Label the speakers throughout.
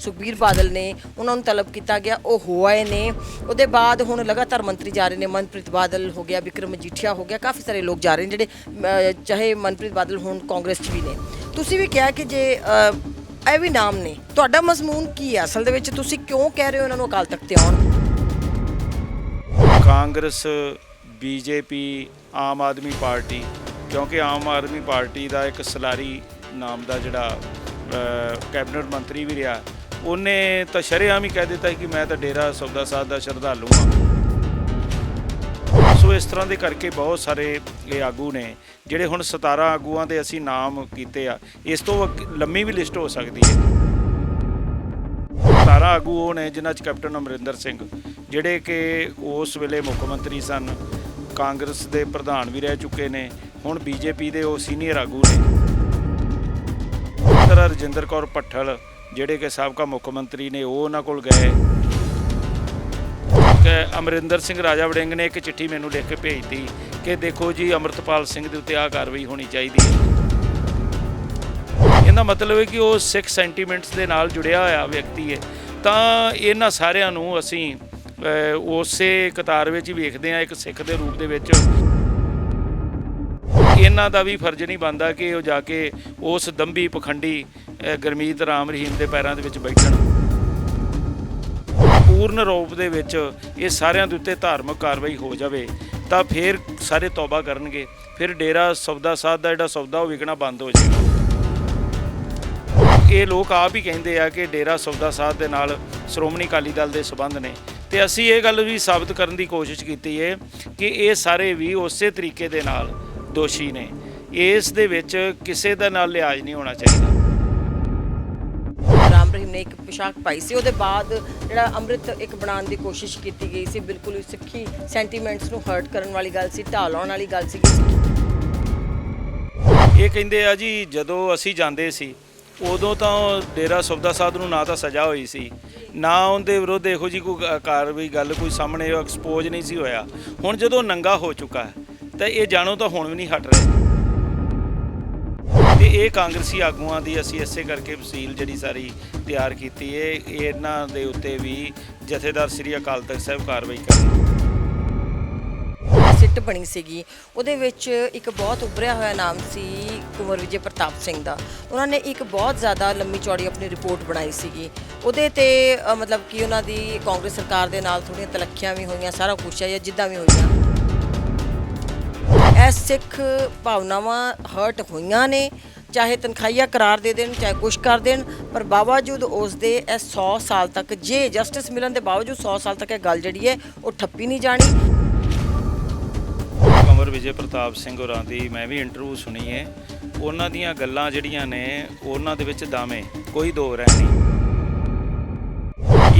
Speaker 1: ਸੁਖਬੀਰ ਬਾਦਲ ਨੇ ਉਹਨਾਂ ਨੂੰ ਤਲਬ ਕੀਤਾ ਗਿਆ, ਉਹ ਹੋ ਆਏ ਨੇ। ਉਹਦੇ ਬਾਅਦ ਹੁਣ ਲਗਾਤਾਰ ਮੰਤਰੀ ਜਾ ਰਹੇ ਨੇ। ਮਨਪ੍ਰੀਤ ਬਾਦਲ ਹੋ ਗਿਆ, ਵਿਕਰਮ ਮਜੀਠੀਆ ਹੋ ਗਿਆ, ਕਾਫੀ ਸਾਰੇ ਲੋਕ ਜਾ ਰਹੇ ਨੇ ਜਿਹੜੇ ਚਾਹੇ ਮਨਪ੍ਰੀਤ ਬਾਦਲ ਹੁਣ, ਕਾਂਗਰਸ 'ਚ ਵੀ ਨੇ। ਤੁਸੀਂ ਵੀ ਕਿਹਾ ਕਿ ਜੇ ਇਹ ਵੀ ਨਾਮ ਨੇ। ਤੁਹਾਡਾ ਮਜ਼ਮੂਨ ਕੀ ਹੈ ਅਸਲ ਦੇ ਵਿੱਚ ਤੁਸੀਂ ਕਿਉਂ ਕਹਿ ਰਹੇ ਹੋ ਇਹਨਾਂ ਨੂੰ ਅਕਾਲ ਤਖਤ ਤੇ ਆਉਣ
Speaker 2: Congress, BJP, Aam Aadmi party, ਕਿਉਂਕਿ ਆਮ ਆਦਮੀ ਪਾਰਟੀ ਦਾ ਇੱਕ ਸਲਾਰੀ ਨਾਮ ਦਾ ਜਿਹੜਾ ਕੈਬਨਿਟ ਮੰਤਰੀ ਵੀ ਰਿਹਾ। ਉਹਨੇ ਤਾਂ ਸ਼ਰੇਆਮ ਹੀ ਕਹਿ ਦਿੱਤਾ ਕਿ ਮੈਂ ਤਾਂ ਡੇਰਾ ਸੌਦਾ ਸਾਹਿਬ ਦਾ ਸ਼ਰਧਾਲੂ ਹਾਂ। ਸੋ ਇਸ ਤਰ੍ਹਾਂ ਦੇ ਕਰਕੇ ਬਹੁਤ ਸਾਰੇ ਇਹ ਆਗੂ ਨੇ, ਜਿਹੜੇ ਹੁਣ 17 ਆਗੂਆਂ ਦੇ ਅਸੀਂ ਨਾਮ ਕੀਤੇ ਆ, ਇਸ ਤੋਂ ਅੱਗੇ ਲੰਮੀ ਵੀ ਲਿਸਟ ਹੋ ਸਕਦੀ ਹੈ। 17 ਆਗੂ ਉਹ ਨੇ, ਜਿਨ੍ਹਾਂ 'ਚ ਕੈਪਟਨ ਅਮਰਿੰਦਰ ਸਿੰਘ, ਜਿਹੜੇ ਕਿ ਉਸ ਵੇਲੇ ਮੁੱਖ ਮੰਤਰੀ ਸਨ, ਕਾਂਗਰਸ ਦੇ ਪ੍ਰਧਾਨ ਵੀ ਰਹਿ ਚੁੱਕੇ ਨੇ, ਹੁਣ ਬੀਜੇਪੀ ਦੇ ਉਹ ਸੀਨੀਅਰ ਆਗੂ ਨੇ। ਇਸ ਰਜਿੰਦਰ ਕੌਰ ਭੱਠਲ ਜਿਹੜੇ ਕਿ ਸਾਬਕਾ ਮੁੱਖ ਮੰਤਰੀ ਨੇ ਉਹ ਉਹਨਾਂ ਕੋਲ ਗਏ। ਕਿ ਅਮਰਿੰਦਰ ਸਿੰਘ ਰਾਜਾ ਵੜਿੰਗ ਨੇ ਇੱਕ ਚਿੱਠੀ ਮੈਨੂੰ ਲਿਖ ਕੇ ਭੇਜਤੀ ਕਿ ਦੇਖੋ ਜੀ, ਅਮਰਤਪਾਲ ਸਿੰਘ ਦੇ ਉੱਤੇ ਆਹ ਕਾਰਵਾਈ ਹੋਣੀ ਚਾਹੀਦੀ ਹੈ। ਇਹਦਾ ਮਤਲਬ ਹੈ ਕਿ ਉਹ ਸਿੱਖ ਸੈਂਟੀਮੈਂਟਸ ਦੇ ਨਾਲ ਜੁੜਿਆ ਹੋਇਆ ਵਿਅਕਤੀ ਹੈ। ਤਾਂ ਇਹਨਾਂ ਸਾਰਿਆਂ ਨੂੰ ਅਸੀਂ ਉਸੇ ਕਤਾਰ ਵਿੱਚ ਵੇਖਦੇ ਹਾਂ, ਇੱਕ ਸਿੱਖ ਦੇ ਰੂਪ ਦੇ ਵਿੱਚ। ਇਹਨਾਂ ਦਾ ਵੀ ਫਰਜ਼ ਨਹੀਂ ਬਣਦਾ ਕਿ ਉਹ ਜਾ ਕੇ ਉਸ ਦੰਭੀ ਪਖੰਡੀ ਅਹ, ਗੁਰਮੀਤ ਰਾਮ ਰਹੀਮ ਦੇ ਪੈਰਾਂ ਦੇ ਵਿੱਚ ਬੈਠਣ। ਪੂਰਨ ਰੂਪ ਦੇ ਵਿੱਚ ਇਹ ਸਾਰਿਆਂ ਦੇ ਉੱਤੇ ਧਾਰਮਿਕ ਕਾਰਵਾਈ ਹੋ ਜਾਵੇ ਤਾਂ ਫਿਰ ਸਾਰੇ ਤੌਬਾ ਕਰਨਗੇ। ਫਿਰ ਡੇਰਾ ਸੌਦਾ ਸਾਧ ਦਾ ਜਿਹੜਾ ਸੌਦਾ ਉਹ ਵਿਕਣਾ ਬੰਦ ਹੋ ਜਾਏਗਾ। ਇਹ ਲੋਕ ਆਪ ਹੀ ਕਹਿੰਦੇ ਆ ਕਿ ਡੇਰਾ ਸੌਦਾ ਸਾਧ ਦੇ ਨਾਲ ਸ਼੍ਰੋਮਣੀ ਅਕਾਲੀ ਦਲ ਦੇ ਸਬੰਧ ਨੇ। ਤੇ ਅਸੀਂ ਇਹ ਗੱਲ ਵੀ ਸਾਬਤ ਕਰਨ ਦੀ ਕੋਸ਼ਿਸ਼ ਕੀਤੀ ਹੈ ਕਿ ਇਹ ਸਾਰੇ ਵੀ ਉਸੇ ਤਰੀਕੇ ਦੇ ਨਾਲ ਦੋਸ਼ੀ ਨੇ। ਇਸ ਦੇ ਵਿੱਚ ਕਿਸੇ ਦਾ ਨਾਲ ਲਿਹਾਜ਼ ਨਹੀਂ ਹੋਣਾ ਚਾਹੀਦਾ।
Speaker 1: ਰਾਮ ਰਹੀਮ ਨੇ ਇੱਕ ਪੋਸ਼ਾਕ ਪਾਈ ਸੀ। ਉਹਦੇ ਬਾਅਦ ਜਿਹੜਾ ਅੰਮ੍ਰਿਤ ਇੱਕ ਬਣਾਉਣ ਦੀ ਕੋਸ਼ਿਸ਼ ਕੀਤੀ ਗਈ ਸੀ ਬਿਲਕੁਲ ਹੀ ਸਿੱਖੀ ਸੈਂਟੀਮੈਂਟਸ ਨੂੰ ਹਰਟ ਕਰਨ ਵਾਲੀ ਗੱਲ ਸੀ ਢਾਹ ਲਾਉਣ ਵਾਲੀ ਗੱਲ ਸੀ।
Speaker 2: ਇਹ ਕਹਿੰਦੇ ਆ ਜੀ ਜਦੋਂ ਅਸੀਂ ਜਾਂਦੇ ਸੀ ਉਦੋਂ ਤਾਂ ਡੇਰਾ ਸੌਦਾ ਸਾਧ ਨੂੰ ਨਾ ਤਾਂ ਸਜ਼ਾ ਹੋਈ ਸੀ। ਨਾ ਉਹਦੇ ਵਿਰੁੱਧ ਇਹੋ ਜੀ ਕੋਈ ਕਾਰਵਾਈ ਗੱਲ ਕੋਈ ਸਾਹਮਣੇ ਐਕਸਪੋਜ਼ ਨਹੀਂ ਸੀ ਹੋਇਆ। ਹੁਣ ਜਦੋਂ ਨੰਗਾ ਹੋ ਚੁੱਕਾ ਹੈ ਤਾਂ ਇਹ ਜਾਣੋ ਤਾਂ ਹੁਣ ਵੀ ਨਹੀਂ ਹਟ ਰਹੇ। ਤੇ ਇਹ ਕਾਂਗਰਸੀ ਆਗੂਆਂ ਦੀ ਅਸੀਂ ਇਸੇ ਕਰਕੇ ਵਸੀਲ ਜਿਹੜੀ ਸਾਰੀ ਤਿਆਰ ਕੀਤੀ ਹੈ ਇਹਨਾਂ ਦੇ ਉੱਤੇ ਵੀ ਜਥੇਦਾਰ ਸ੍ਰੀ ਅਕਾਲ ਤਖਤ ਸਾਹਿਬ ਕਾਰਵਾਈ ਕਰਨਗੇ
Speaker 1: ਸਿੱਟ ਬਣੀ ਸੀਗੀ। ਉਹਦੇ ਵਿੱਚ ਇੱਕ ਬਹੁਤ ਉੱਭਰਿਆ ਹੋਇਆ ਨਾਮ ਸੀ ਕੁੰਵਰ ਵਿਜੇ ਪ੍ਰਤਾਪ ਸਿੰਘ ਦਾ। ਉਹਨਾਂ ਨੇ ਇੱਕ ਬਹੁਤ ਜ਼ਿਆਦਾ ਲੰਮੀ ਚੌੜੀ ਆਪਣੀ ਰਿਪੋਰਟ ਬਣਾਈ ਸੀਗੀ। ਉਹਦੇ ਤੇ ਮਤਲਬ ਕਿ ਉਹਨਾਂ ਦੀ ਕਾਂਗਰਸ ਸਰਕਾਰ ਦੇ ਨਾਲ ਥੋੜੀਆਂ ਤਲੱਖੀਆਂ ਵੀ ਹੋਈਆਂ, ਸਾਰਾ ਕੁਛ ਹੈ ਜਾਂ ਜਿੱਦਾਂ ਵੀ ਹੋਈਆਂ। ਇਹ ਸਿੱਖ ਭਾਵਨਾਵਾਂ ਹਰਟ ਹੋਈਆਂ ਨੇ, ਚਾਹੇ ਤਨਖਾਹੀਆ ਕਰਾਰ ਦੇ ਦੇਣ, ਚਾਹੇ ਕੁਛ ਕਰ ਦੇਣ, ਪਰ ਬਾਵਜੂਦ ਉਸ ਦੇ ਇਹ 100 ਸਾਲ ਤੱਕ ਜੇ ਜਸਟਿਸ ਮਿਲਣ ਦੇ ਬਾਵਜੂਦ 100 ਸਾਲ ਤੱਕ ਇਹ ਗੱਲ ਜਿਹੜੀ ਹੈ, ਉਹ ਠੱਪੀ ਨਹੀਂ ਜਾਣੀ।
Speaker 2: ਕੰਵਰ ਵਿਜੇ ਪ੍ਰਤਾਪ ਸਿੰਘ ਹੋਰਾਂ ਦੀ ਮੈਂ ਵੀ ਇੰਟਰਵਿਊ ਸੁਣੀ ਹੈ। ਉਹਨਾਂ ਦੀਆਂ ਗੱਲਾਂ ਜਿਹੜੀਆਂ ਨੇ, ਉਹਨਾਂ ਦੇ ਵਿੱਚ ਦਾਵੇਂ ਕੋਈ ਦੋ ਰਹਿ ਨਹੀਂ।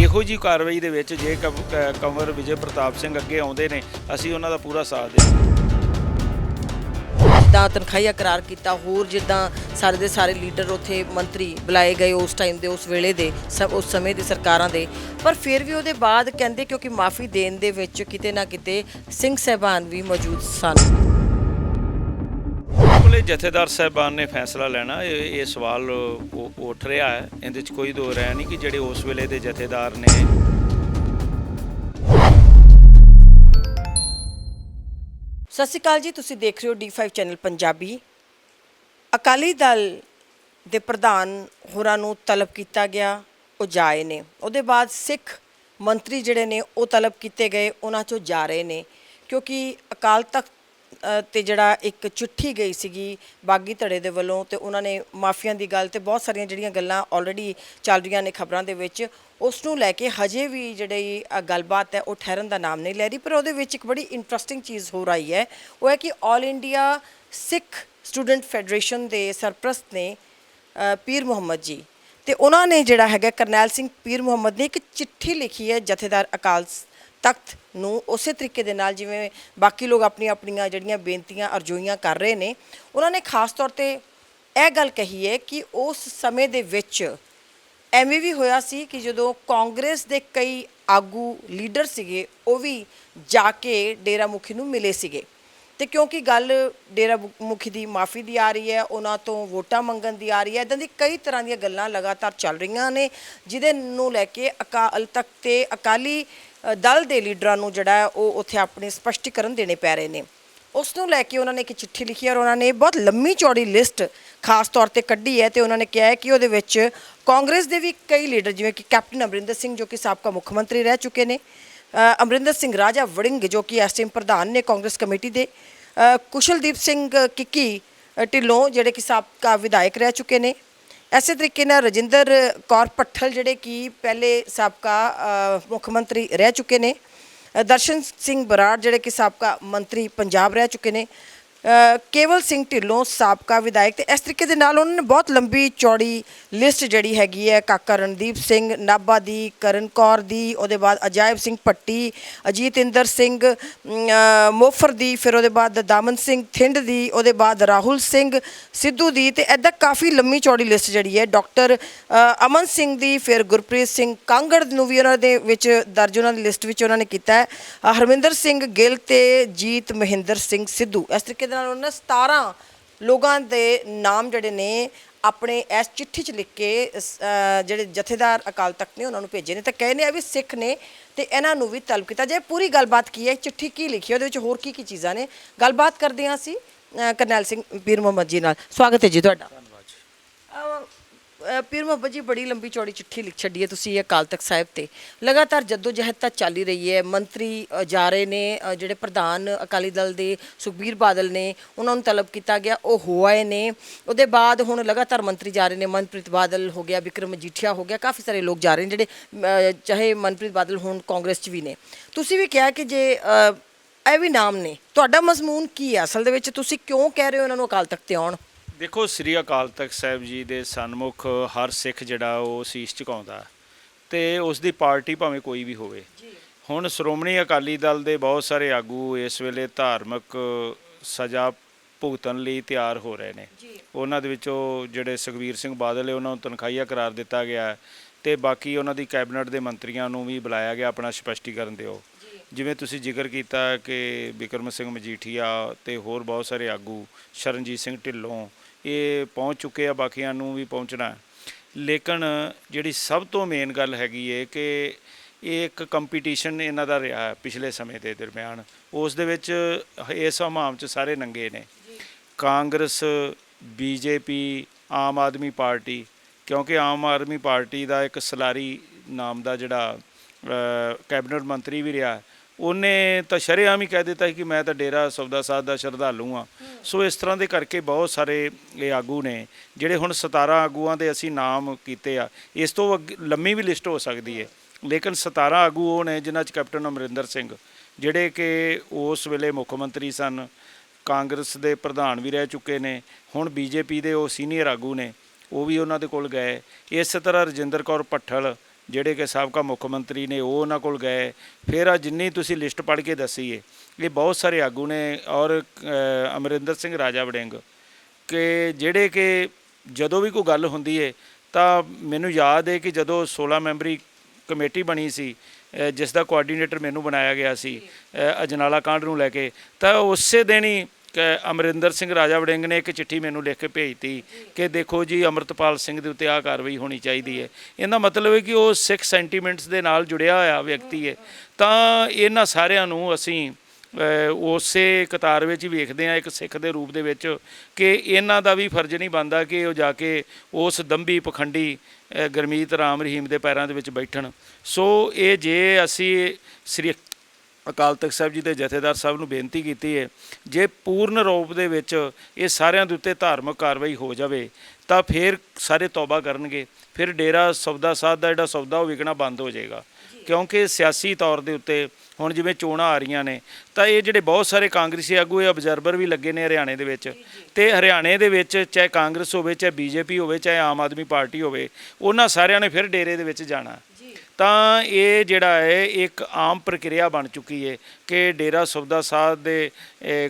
Speaker 2: ਇਹੋ ਜੀ ਕਾਰਵਾਈ ਦੇ ਵਿੱਚ ਜੇ ਕੰ- ਕੰਵਰ ਵਿਜੇ ਪ੍ਰਤਾਪ ਸਿੰਘ ਅੱਗੇ ਆਉਂਦੇ ਨੇ, ਅਸੀਂ ਉਹਨਾਂ ਦਾ ਪੂਰਾ ਸਾਥ ਦੇ
Speaker 1: ਜਿੱਦਾਂ ਤਨਖਾਹੀਆ ਕਰਾਰ ਕੀਤਾ, ਹੋਰ ਜਿੱਦਾਂ ਸਾਰੇ ਦੇ ਸਾਰੇ ਲੀਡਰ ਉੱਥੇ ਮੰਤਰੀ ਬੁਲਾਏ ਗਏ ਉਸ ਟਾਈਮ ਦੇ, ਉਸ ਵੇਲੇ ਦੇ ਸ- ਉਸ ਸਮੇਂ ਦੀ ਸਰਕਾਰਾਂ ਦੇ। ਪਰ ਫਿਰ ਵੀ ਉਹਦੇ ਬਾਅਦ ਕਹਿੰਦੇ ਕਿਉਂਕਿ ਮਾਫੀ ਦੇਣ ਦੇ ਵਿੱਚ ਕਿਤੇ ਨਾ ਕਿਤੇ ਸਿੰਘ ਸਹਿਬਾਨ ਵੀ ਮੌਜੂਦ ਸਨ।
Speaker 2: ਕੋਲੇ ਜਥੇਦਾਰ ਸਾਹਿਬਾਨ ਨੇ ਫੈਸਲਾ ਲੈਣਾ, ਇਹ ਇਹ ਸਵਾਲ ਉ- ਉੱਠ ਰਿਹਾ ਹੈ। ਇਹਦੇ 'ਚ ਕੋਈ ਦੋ ਰਹਿ ਨਹੀਂ ਕਿ ਜਿਹੜੇ ਉਸ ਵੇਲੇ ਦੇ ਜਥੇਦਾਰ ਨੇ
Speaker 1: ਸਤਿ ਸ਼੍ਰੀ ਅਕਾਲ ਜੀ, ਤੁਸੀਂ ਦੇਖ ਰਹੇ ਹੋ D5 ਚੈਨਲ ਪੰਜਾਬੀ। ਅਕਾਲੀ ਦਲ ਦੇ ਪ੍ਰਧਾਨ ਹੋਰਾਂ ਨੂੰ ਤਲਬ ਕੀਤਾ ਗਿਆ, ਉਹ ਜਾਏ ਨੇ। ਉਹਦੇ ਬਾਅਦ ਸਿੱਖ ਮੰਤਰੀ ਜਿਹੜੇ ਨੇ, ਉਹ ਤਲਬ ਕੀਤੇ ਗਏ, ਉਹਨਾਂ ਚੋਂ ਜਾ ਰਹੇ ਨੇ। ਕਿਉਂਕਿ ਅਕਾਲ ਤਖਤ ਤੇ ਜਿਹੜਾ ਇੱਕ ਚਿੱਠੀ ਗਈ ਸੀਗੀ ਬਾਗੀ ਧੜੇ ਦੇ ਵੱਲੋਂ ਤੇ ਉਹਨਾਂ ਨੇ ਮਾਫੀਆਂ ਦੀ ਗੱਲ ਤੇ ਬਹੁਤ ਸਾਰੀਆਂ ਜਿਹੜੀਆਂ ਗੱਲਾਂ ਆਲਰੇਡੀ ਚੱਲ ਰਹੀਆਂ ਨੇ ਖਬਰਾਂ ਦੇ ਵਿੱਚ, ਉਸ ਨੂੰ ਲੈ ਕੇ ਹਜੇ ਵੀ ਜਿਹੜੀ ਗੱਲਬਾਤ ਹੈ ਉਹ ਠਹਿਰਨ ਦਾ ਨਾਮ ਨਹੀਂ ਲੈ ਰਹੀ, ਪਰ ਉਹਦੇ ਵਿੱਚ ਇੱਕ ਬੜੀ ਇੰਟਰਸਟਿੰਗ ਚੀਜ਼ ਹੋ ਰਹੀ ਹੈ, ਉਹ ਹੈ ਕਿ all India Sikh student federation ਦੇ ਸਰਪ੍ਰਸਤ ਨੇ ਪੀਰ ਮੁਹੰਮਦ ਜੀ, ਤੇ ਉਹਨਾਂ ਨੇ ਜਿਹੜਾ ਹੈਗਾ ਕਰਨੈਲ ਸਿੰਘ ਪੀਰ ਮੁਹੰਮਦ ਨੇ ਇੱਕ ਚਿੱਠੀ ਲਿਖੀ ਹੈ ਜਥੇਦਾਰ ਅਕਾਲ ਤਖਤ ਨੂੰ ਉਸੇ ਤਰੀਕੇ ਦੇ ਨਾਲ ਜਿਵੇਂ ਬਾਕੀ ਲੋਕ ਆਪਣੀਆਂ ਆਪਣੀਆਂ ਜਿਹੜੀਆਂ ਬੇਨਤੀਆਂ ਅਰਜ਼ੋਈਆਂ ਕਰ ਰਹੇ ਨੇ, ਉਹਨਾਂ ਨੇ ਖਾਸ ਤੌਰ ਤੇ ਇਹ ਗੱਲ ਕਹੀ ਹੈ ਕਿ ਉਸ ਸਮੇਂ ਦੇ ਵਿੱਚ ਐਵੇਂ ਵੀ ਹੋਇਆ ਸੀ ਕਿ ਜਦੋਂ ਕਾਂਗਰਸ ਦੇ ਕਈ ਆਗੂ ਲੀਡਰ ਸੀਗੇ, ਉਹ ਵੀ ਜਾ ਕੇ ਡੇਰਾ ਮੁਖੀ ਨੂੰ ਮਿਲੇ ਸੀਗੇ। ਤੇ ਕਿਉਂਕਿ ਗੱਲ ਡੇਰਾ ਮੁਖੀ ਦੀ ਮਾਫੀ ਦੀ ਆ ਰਹੀ ਹੈ, ਉਹਨਾਂ ਤੋਂ ਵੋਟਾਂ ਮੰਗਣ ਦੀ ਆ ਰਹੀ ਹੈ, ਇਦਾਂ ਦੀ ਕਈ ਤਰ੍ਹਾਂ ਦੀਆਂ ਗੱਲਾਂ ਲਗਾਤਾਰ ਚੱਲ ਰਹੀਆਂ ਨੇ, ਜਿਹਦੇ ਨੂੰ ਲੈ ਕੇ ਅਕਾਲ ਤਖਤ ਤੇ ਅਕਾਲੀ ਦਲ ਦੇ ਲੀਡਰਾਂ ਨੂੰ ਜਿਹੜਾ ਉਹ ਉੱਥੇ ਆਪਣੇ ਸਪਸ਼ਟੀਕਰਨ ਦੇਣੇ ਪੈ ਰਹੇ ਨੇ। ਉਸ ਨੂੰ ਲੈ ਕੇ ਉਹਨਾਂ ਨੇ ਇੱਕ ਚਿੱਠੀ ਲਿਖੀ ਔਰ ਉਹਨਾਂ ਨੇ ਬਹੁਤ ਲੰਮੀ ਚੌੜੀ ਲਿਸਟ ਖਾਸ ਤੌਰ ਤੇ ਕੱਢੀ ਹੈ ਤੇ ਉਹਨਾਂ ਨੇ ਕਿਹਾ ਹੈ ਕਿ ਉਹਦੇ ਵਿੱਚ ਕਾਂਗਰਸ ਦੇ ਵੀ ਕਈ ਲੀਡਰ ਜਿਵੇਂ ਕਿ ਕੈਪਟਨ ਅਮਰਿੰਦਰ ਸਿੰਘ ਜੋ ਕਿ ਸਾਬਕਾ ਮੁੱਖ ਮੰਤਰੀ ਰਹਿ ਚੁੱਕੇ ਨੇ ਅਮਰਿੰਦਰ ਸਿੰਘ ਰਾਜਾ ਵੜਿੰਗ ਜੋ ਕਿ ਐਸਟੀਐਮ ਪ੍ਰਧਾਨ ਨੇ ਕਾਂਗਰਸ ਕਮੇਟੀ ਦੇ ਕੁਸ਼ਲਦੀਪ ਸਿੰਘ ਕਿੱਕੀ ਢਿੱਲੋਂ ਜਿਹੜੇ ਕਿ ਸਾਬਕਾ ਵਿਧਾਇਕ ਰਹਿ ਚੁੱਕੇ ਨੇ ਐਸੇ ਤਰੀਕੇ ਨਾਲ ਰਜਿੰਦਰ ਕੌਰ ਪੱਠਲ ਜਿਹੜੇ ਕਿ ਪਹਿਲੇ ਸਾਬਕਾ ਮੁੱਖ ਮੰਤਰੀ ਰਹਿ ਚੁੱਕੇ ਨੇ ਦਰਸ਼ਨ ਸਿੰਘ ਬਰਾੜ ਜਿਹੜੇ ਕਿ ਸਾਬਕਾ ਮੰਤਰੀ ਪੰਜਾਬ ਰਹਿ ਚੁੱਕੇ ਨੇ ਕੇਵਲ ਸਿੰਘ ਢਿੱਲੋਂ ਸਾਬਕਾ ਵਿਧਾਇਕ ਤੇ ਇਸ ਤਰੀਕੇ ਦੇ ਨਾਲ ਉਹਨਾਂ ਨੇ ਬਹੁਤ ਲੰਬੀ ਚੌੜੀ ਲਿਸਟ ਜਿਹੜੀ ਹੈਗੀ ਹੈ ਕਾਕਾ ਰਣਦੀਪ ਸਿੰਘ, ਨਾਭਾ ਦੀ, ਕਰਨ ਕੌਰ ਦੀ, ਉਹਦੇ ਬਾਅਦ ਅਜਾਇਬ ਸਿੰਘ ਪੱਟੀ ਅਜੀਤਿੰਦਰ ਸਿੰਘ ਮੋਫਰ ਦੀ, ਫਿਰ ਉਹਦੇ ਬਾਅਦ ਦਾਮਨ ਸਿੰਘ ਥਿੰਡ ਦੀ, ਉਹਦੇ ਬਾਅਦ ਰਾਹੁਲ ਸਿੰਘ, ਸਿੱਧੂ ਦੀ ਤੇ ਐਦਾਂ ਕਾਫੀ ਲੰਮੀ ਚੌੜੀ ਲਿਸਟ ਜਿਹੜੀ ਹੈ ਡਾਕਟਰ ਅਮਨ ਸਿੰਘ ਦੀ, ਫਿਰ ਗੁਰਪ੍ਰੀਤ ਸਿੰਘ ਕਾਂਗੜ ਨੂੰ ਵੀ ਉਹਨਾਂ ਦੇ ਵਿੱਚ ਦਰਜ ਉਹਨਾਂ ਦੀ ਲਿਸਟ ਵਿੱਚ ਉਹਨਾਂ ਨੇ ਕੀਤਾ ਹੈ। ਹਰਮਿੰਦਰ ਸਿੰਘ ਗਿੱਲ ਤੇ ਜੀਤ ਮਹਿੰਦਰ ਸਿੰਘ ਸਿੱਧੂ, ਇਸ ਤਰੀਕੇ ਦੇ ਨਾਲ ਉਹਨਾਂ ਨੇ 17 ਲੋਕਾਂ ਦੇ ਨਾਮ ਜਿਹੜੇ ਨੇ ਆਪਣੇ ਇਸ ਚਿੱਠੀ 'ਚ ਲਿਖ ਕੇ ਇਸ, ਅ, ਜਿਹੜੇ ਜਥੇਦਾਰ ਅਕਾਲ ਤਖਤ ਨੇ ਉਹਨਾਂ ਨੂੰ ਭੇਜੇ ਨੇ। ਤੇ ਕਹੇ ਨੇ ਆ ਵੀ ਸਿੱਖ ਨੇ ਤੇ ਇਹਨਾਂ ਨੂੰ ਵੀ ਤਲਬ ਕੀਤਾ। ਜੇ ਪੂਰੀ ਗੱਲਬਾਤ ਕੀ ਹੈ ਚਿੱਠੀ ਕੀ ਲਿਖੀ ਹੈ? ਉਹਦੇ ਵਿੱਚ ਹੋਰ ਕੀ ਕੀ ਚੀਜ਼ਾਂ ਨੇ? ਗੱਲਬਾਤ ਕਰਦੇ ਹਾਂ ਅਸੀਂ ਅ, ਕਰਨੈਲ ਸਿੰਘ ਪੀਰ ਮੁਹੰਮਦ ਜੀ ਨਾਲ। ਸਵਾਗਤ ਹੈ ਜੀ ਤੁਹਾਡਾ। ਅਹ, ਅਹ, ਪੀਰ ਮੁਹੱਬਤ ਜੀ ਬੜੀ ਲੰਬੀ ਚੌੜੀ ਚਿੱਠੀ ਲਿਖ ਛੱਡੀ ਹੈ ਤੁਸੀਂ ਇਹ ਅਕਾਲ ਤਖਤ ਸਾਹਿਬ ਤੇ। ਲਗਾਤਾਰ ਜਦੋਜਹਿਦ ਤਾਂ ਚੱਲ ਹੀ ਰਹੀ ਹੈ। ਮੰਤਰੀ ਅਹ, ਜਾ ਰਹੇ ਨੇ ਅਹ, ਜਿਹੜੇ ਪ੍ਰਧਾਨ ਅਕਾਲੀ ਦਲ ਦੇ ਸੁਖਬੀਰ ਬਾਦਲ ਨੇ ਉਹਨਾਂ ਨੂੰ ਤਲਬ ਕੀਤਾ ਗਿਆ ਉਹ ਹੋ ਆਏ ਨੇ। ਉਹਦੇ ਬਾਅਦ ਹੁਣ ਲਗਾਤਾਰ ਮੰਤਰੀ ਜਾ ਰਹੇ ਨੇ ਮਨਪ੍ਰੀਤ ਬਾਦਲ ਹੋ ਗਿਆ ਵਿਕਰਮ ਮਜੀਠੀਆ ਹੋ ਗਿਆ ਕਾਫੀ ਸਾਰੇ ਲੋਕ ਜਾ ਰਹੇ ਨੇ ਜਿਹੜੇ ਅਹ, ਚਾਹੇ ਮਨਪ੍ਰੀਤ ਬਾਦਲ ਹੁਣ ਕਾਂਗਰਸ 'ਚ ਵੀ ਨੇ। ਤੁਸੀਂ ਵੀ ਕਿਹਾ ਕਿ ਜੇ ਅਹ, ਇਹ ਵੀ ਨਾਮ ਨੇ ਤੁਹਾਡਾ ਮਜ਼ਮੂਨ ਕੀ ਹੈ? ਅਸਲ ਦੇ ਵਿੱਚ ਤੁਸੀਂ ਕਿਉਂ ਕਹਿ ਰਹੇ ਹੋ ਇਹਨਾਂ ਨੂੰ ਅਕਾਲ ਤਖਤ ਤੇ ਆਉਣ?
Speaker 2: ਦੇਖੋ ਸ੍ਰੀ ਅਕਾਲ ਤਖਤ ਸਾਹਿਬ ਜੀ ਦੇ ਸਨਮੁਖ ਹਰ ਸਿੱਖ ਜਿਹੜਾ ਉਹ ਸੀਸ ਝੁਕਾਉਂਦਾ ਤੇ ਉਸ ਦੀ ਪਾਰਟੀ ਭਾਵੇਂ ਕੋਈ ਵੀ ਹੋਵੇ। ਹੁਣ ਸ਼੍ਰੋਮਣੀ ਅਕਾਲੀ ਦਲ ਦੇ ਬਹੁਤ ਸਾਰੇ ਆਗੂ ਇਸ ਵੇਲੇ ਧਾਰਮਿਕ ਸਜ਼ਾ ਭੁਗਤਣ ਲਈ ਤਿਆਰ ਹੋ ਰਹੇ ਨੇ। ਉਹਨਾਂ ਦੇ ਵਿੱਚੋਂ ਜਿਹੜੇ ਸੁਖਵੀਰ ਸਿੰਘ ਬਾਦਲ ਹੈ ਉਹਨਾਂ ਨੂੰ ਤਨਖਾਹੀਆ ਕਰਾਰ ਦਿੱਤਾ ਗਿਆ ਤੇ ਬਾਕੀ ਉਹਨਾਂ ਦੀ ਕੈਬਨਿਟ ਦੇ ਮੰਤਰੀਆਂ ਨੂੰ ਵੀ ਬੁਲਾਇਆ ਗਿਆ ਆਪਣਾ ਸਪਸ਼ਟੀਕਰਨ ਦਿਓ। ਜਿਵੇਂ ਤੁਸੀਂ ਜ਼ਿਕਰ ਕੀਤਾ ਕਿ ਬਿਕਰਮ ਸਿੰਘ ਮਜੀਠੀਆ ਤੇ ਹੋਰ ਬਹੁਤ ਸਾਰੇ ਆਗੂ ਸ਼ਰਨਜੀਤ ਸਿੰਘ ਢਿੱਲੋਂ ਇਹ ਪਹੁੰਚ ਚੁੱਕੇ ਆ, ਬਾਕੀਆਂ ਨੂੰ ਵੀ ਪਹੁੰਚਣਾ ਲੇਕਿਨ ਜਿਹੜੀ ਸਭ ਤੋਂ ਮੇਨ ਗੱਲ ਹੈਗੀ ਏ ਕਿ ਇਹ ਇੱਕ ਕੰਪੀਟੀਸ਼ਨ ਇਹਨਾਂ ਦਾ ਰਿਹਾ ਹੈ ਪਿਛਲੇ ਸਮੇਂ ਦੇ ਦਰਮਿਆਨ। ਉਸ ਦੇ ਵਿੱਚ ਇਸ ਹਮਾਮ ਚ ਸਾਰੇ ਨੰਗੇ ਨੇ। Congress, BJP, Aam Aadmi party, ਕਿਉਂਕਿ ਆਮ ਆਦਮੀ ਪਾਰਟੀ ਦਾ ਇੱਕ ਸਲਾਰੀ ਨਾਮ ਦਾ ਜਿਹੜਾ ਕੈਬਨਿਟ ਮੰਤਰੀ ਵੀ ਰਿਹਾ ਉਹਨੇ ਤਾਂ ਸ਼ਰੇਆਮ ਹੀ ਕਹਿ ਦਿੱਤਾ ਕਿ ਮੈਂ ਤਾਂ ਡੇਰਾ ਸੌਦਾ ਸਾਧ ਦਾ ਸ਼ਰਧਾਲੂ ਆ ਸੋ ਇਸ ਤਰ੍ਹਾਂ ਦੇ ਕਰਕੇ ਬਹੁਤ ਸਾਰੇ ਇਹ ਆਗੂ ਨੇ, ਜਿਹੜੇ ਹੁਣ 17 ਆਗੂਆਂ ਦੇ ਅਸੀਂ ਨਾਮ ਕੀਤੇ ਆ, ਇਸ ਤੋਂ ਅੱਗੇ ਲੰਮੀ ਵੀ ਲਿਸਟ ਹੋ ਸਕਦੀ ਹੈ। ਲੇਕਿਨ 17 ਆਗੂ ਉਹ ਨੇ, ਜਿਨ੍ਹਾਂ 'ਚ ਕੈਪਟਨ ਅਮਰਿੰਦਰ ਸਿੰਘ, ਜਿਹੜੇ ਕਿ ਉਸ ਵੇਲੇ ਮੁੱਖ ਮੰਤਰੀ ਸਨ, ਕਾਂਗਰਸ ਦੇ ਪ੍ਰਧਾਨ ਵੀ ਰਹਿ ਚੁੱਕੇ ਨੇ, ਹੁਣ ਬੀਜੇਪੀ ਦੇ ਉਹ ਸੀਨੀਅਰ ਆਗੂ ਨੇ, ਉਹ ਵੀ ਉਹਨਾਂ ਦੇ ਕੋਲ ਗਏ। ਇਸ ਤਰ੍ਹਾਂ ਰਜਿੰਦਰ ਕੌਰ ਭੱਠਲ ਜਿਹੜੇ ਕਿ ਸਾਬਕਾ ਮੁੱਖ ਮੰਤਰੀ ਨੇ ਉਹ ਉਹਨਾਂ ਕੋਲ ਗਏ। ਫਿਰ ਆ ਜਿੰਨੀ ਤੁਸੀਂ ਲਿਸਟ ਪੜ੍ਹ ਕੇ ਦੱਸੀਏ ਇਹ ਬਹੁਤ ਸਾਰੇ ਆਗੂ ਨੇ ਔਰ ਅਮਰਿੰਦਰ ਸਿੰਘ ਰਾਜਾ ਵੜਿੰਗ ਕਿ ਜਿਹੜੇ ਕਿ ਜਦੋਂ ਵੀ ਕੋਈ ਗੱਲ ਹੁੰਦੀ ਹੈ ਤਾਂ ਮੈਨੂੰ ਯਾਦ ਹੈ ਕਿ ਜਦੋਂ 16 ਮੈਂਬਰੀ ਕਮੇਟੀ ਬਣੀ ਸੀ ਜਿਸ ਦਾ ਕੋਆਰਡੀਨੇਟਰ ਮੈਨੂੰ ਬਣਾਇਆ ਗਿਆ ਸੀ ਅਜਨਾਲਾ ਕਾਂਡ ਨੂੰ ਲੈ ਕੇ, ਤਾਂ ਉਸੇ ਦਿਨ ਹੀ ਅਮਰਿੰਦਰ ਸਿੰਘ ਰਾਜਾ ਵੜਿੰਗ ਨੇ ਇੱਕ ਚਿੱਠੀ ਮੈਨੂੰ ਲਿਖ ਕੇ ਭੇਜਤੀ ਕਿ ਦੇਖੋ ਜੀ ਅਮਰਤਪਾਲ ਸਿੰਘ ਦੇ ਉੱਤੇ ਆਹ ਕਾਰਵਾਈ ਹੋਣੀ ਚਾਹੀਦੀ ਹੈ। ਇਹਦਾ ਮਤਲਬ ਹੈ ਕਿ ਉਹ ਸਿੱਖ ਸੈਂਟੀਮੈਂਟਸ ਦੇ ਨਾਲ ਜੁੜਿਆ ਹੋਇਆ ਵਿਅਕਤੀ ਹੈ। ਤਾਂ ਇਹਨਾਂ ਸਾਰਿਆਂ ਨੂੰ ਅਸੀਂ ਉਸੇ ਕਤਾਰ ਵਿੱਚ ਹੀ ਵੇਖਦੇ ਆ ਇੱਕ ਸਿੱਖ ਦੇ ਰੂਪ ਦੇ ਵਿੱਚ ਕਿ ਇਹਨਾਂ ਦਾ ਵੀ ਫਰਜ਼ ਨਹੀਂ ਬਣਦਾ ਕਿ ਉਹ ਜਾ ਕੇ ਉਸ ਦੰਭੀ ਪਖੰਡੀ ਅ, ਗੁਰਮੀਤ ਰਾਮ ਰਹੀਮ ਦੇ ਪੈਰਾਂ ਦੇ ਵਿੱਚ ਬੈਠਣ। ਸੋ ਇਹ ਜੇ ਅਸੀਂ ਸ੍ਰੀ ਅਕਾਲ ਤਖਤ ਸਾਹਿਬ ਜੀ ਦੇ ਜਥੇਦਾਰ ਸਾਹਿਬ ਨੂੰ ਬੇਨਤੀ ਕੀਤੀ ਹੈ ਜੇ ਪੂਰਨ ਰੂਪ ਦੇ ਵਿੱਚ ਇਹ ਸਾਰਿਆਂ ਦੇ ਉੱਤੇ ਧਾਰਮਿਕ ਕਾਰਵਾਈ ਹੋ ਜਾਵੇ ਤਾਂ ਫਿਰ ਸਾਰੇ ਤੌਬਾ ਕਰਨਗੇ ਫਿਰ ਡੇਰਾ ਸੌਦਾ ਸਾਧ ਦਾ ਜਿਹੜਾ ਸੌਦਾ ਉਹ ਵਿਕਣਾ ਬੰਦ ਹੋ ਜਾਏਗਾ। ਕਿਉਂਕਿ ਸਿਆਸੀ ਤੌਰ ਦੇ ਉੱਤੇ ਹੁਣ ਜਿਵੇਂ ਚੋਣਾਂ ਆ ਰਹੀਆਂ ਨੇ ਤਾਂ ਇਹ ਜਿਹੜੇ ਬਹੁਤ ਸਾਰੇ ਕਾਂਗਰਸੀ ਆਗੂ ਇਹ ਅਬਜ਼ਰਵਰ ਵੀ ਲੱਗੇ ਨੇ ਹਰਿਆਣੇ ਦੇ ਵਿੱਚ। ਤੇ ਹਰਿਆਣੇ ਦੇ ਵਿੱਚ ਚਾਹੇ ਕਾਂਗਰਸ ਹੋਵੇ ਚਾਹੇ ਬੀਜੇਪੀ ਹੋਵੇ ਚਾਹੇ ਆਮ ਆਦਮੀ ਪਾਰਟੀ ਹੋਵੇ ਉਹਨਾਂ ਸਾਰਿਆਂ ਨੇ ਫਿਰ ਡੇਰੇ ਦੇ ਵਿੱਚ ਜਾਣਾ। ਤਾਂ ਇਹ ਜਿਹੜਾ ਹੈ, ਇੱਕ ਆਮ ਪ੍ਰਕਿਰਿਆ ਬਣ ਚੁੱਕੀ ਹੈ ਕਿ ਡੇਰਾ ਸੌਦਾ ਸਾਹਿਬ ਦੇ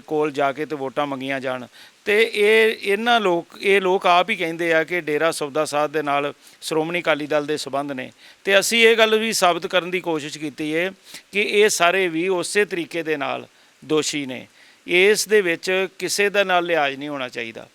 Speaker 2: ਕੋਲ ਜਾ ਕੇ ਤੇ ਵੋਟਾਂ ਮੰਗੀਆਂ ਜਾਣ। ਤੇ ਇਹ, ਇਹਨਾਂ ਲੋਕ, ਇਹ ਲੋਕ ਆਪ ਹੀ ਕਹਿੰਦੇ ਆ ਕਿ ਡੇਰਾ ਸੌਦਾ ਸਾਹਿਬ ਦੇ ਨਾਲ ਸ਼੍ਰੋਮਣੀ ਅਕਾਲੀ ਦਲ ਦੇ ਸਬੰਧ ਨੇ। ਤੇ ਅਸੀਂ ਇਹ ਗੱਲ ਵੀ ਸਾਬਤ ਕਰਨ ਦੀ ਕੋਸ਼ਿਸ਼ ਕੀਤੀ ਹੈ ਕਿ ਇਹ ਸਾਰੇ ਵੀ ਉਸੇ ਤਰੀਕੇ ਦੇ ਨਾਲ ਦੋਸ਼ੀ ਨੇ। ਇਸ ਦੇ ਵਿੱਚ ਕਿਸੇ ਦਾ ਨਾਲ ਲਿਹਾਜ਼ ਨਹੀਂ ਹੋਣਾ ਚਾਹੀਦਾ।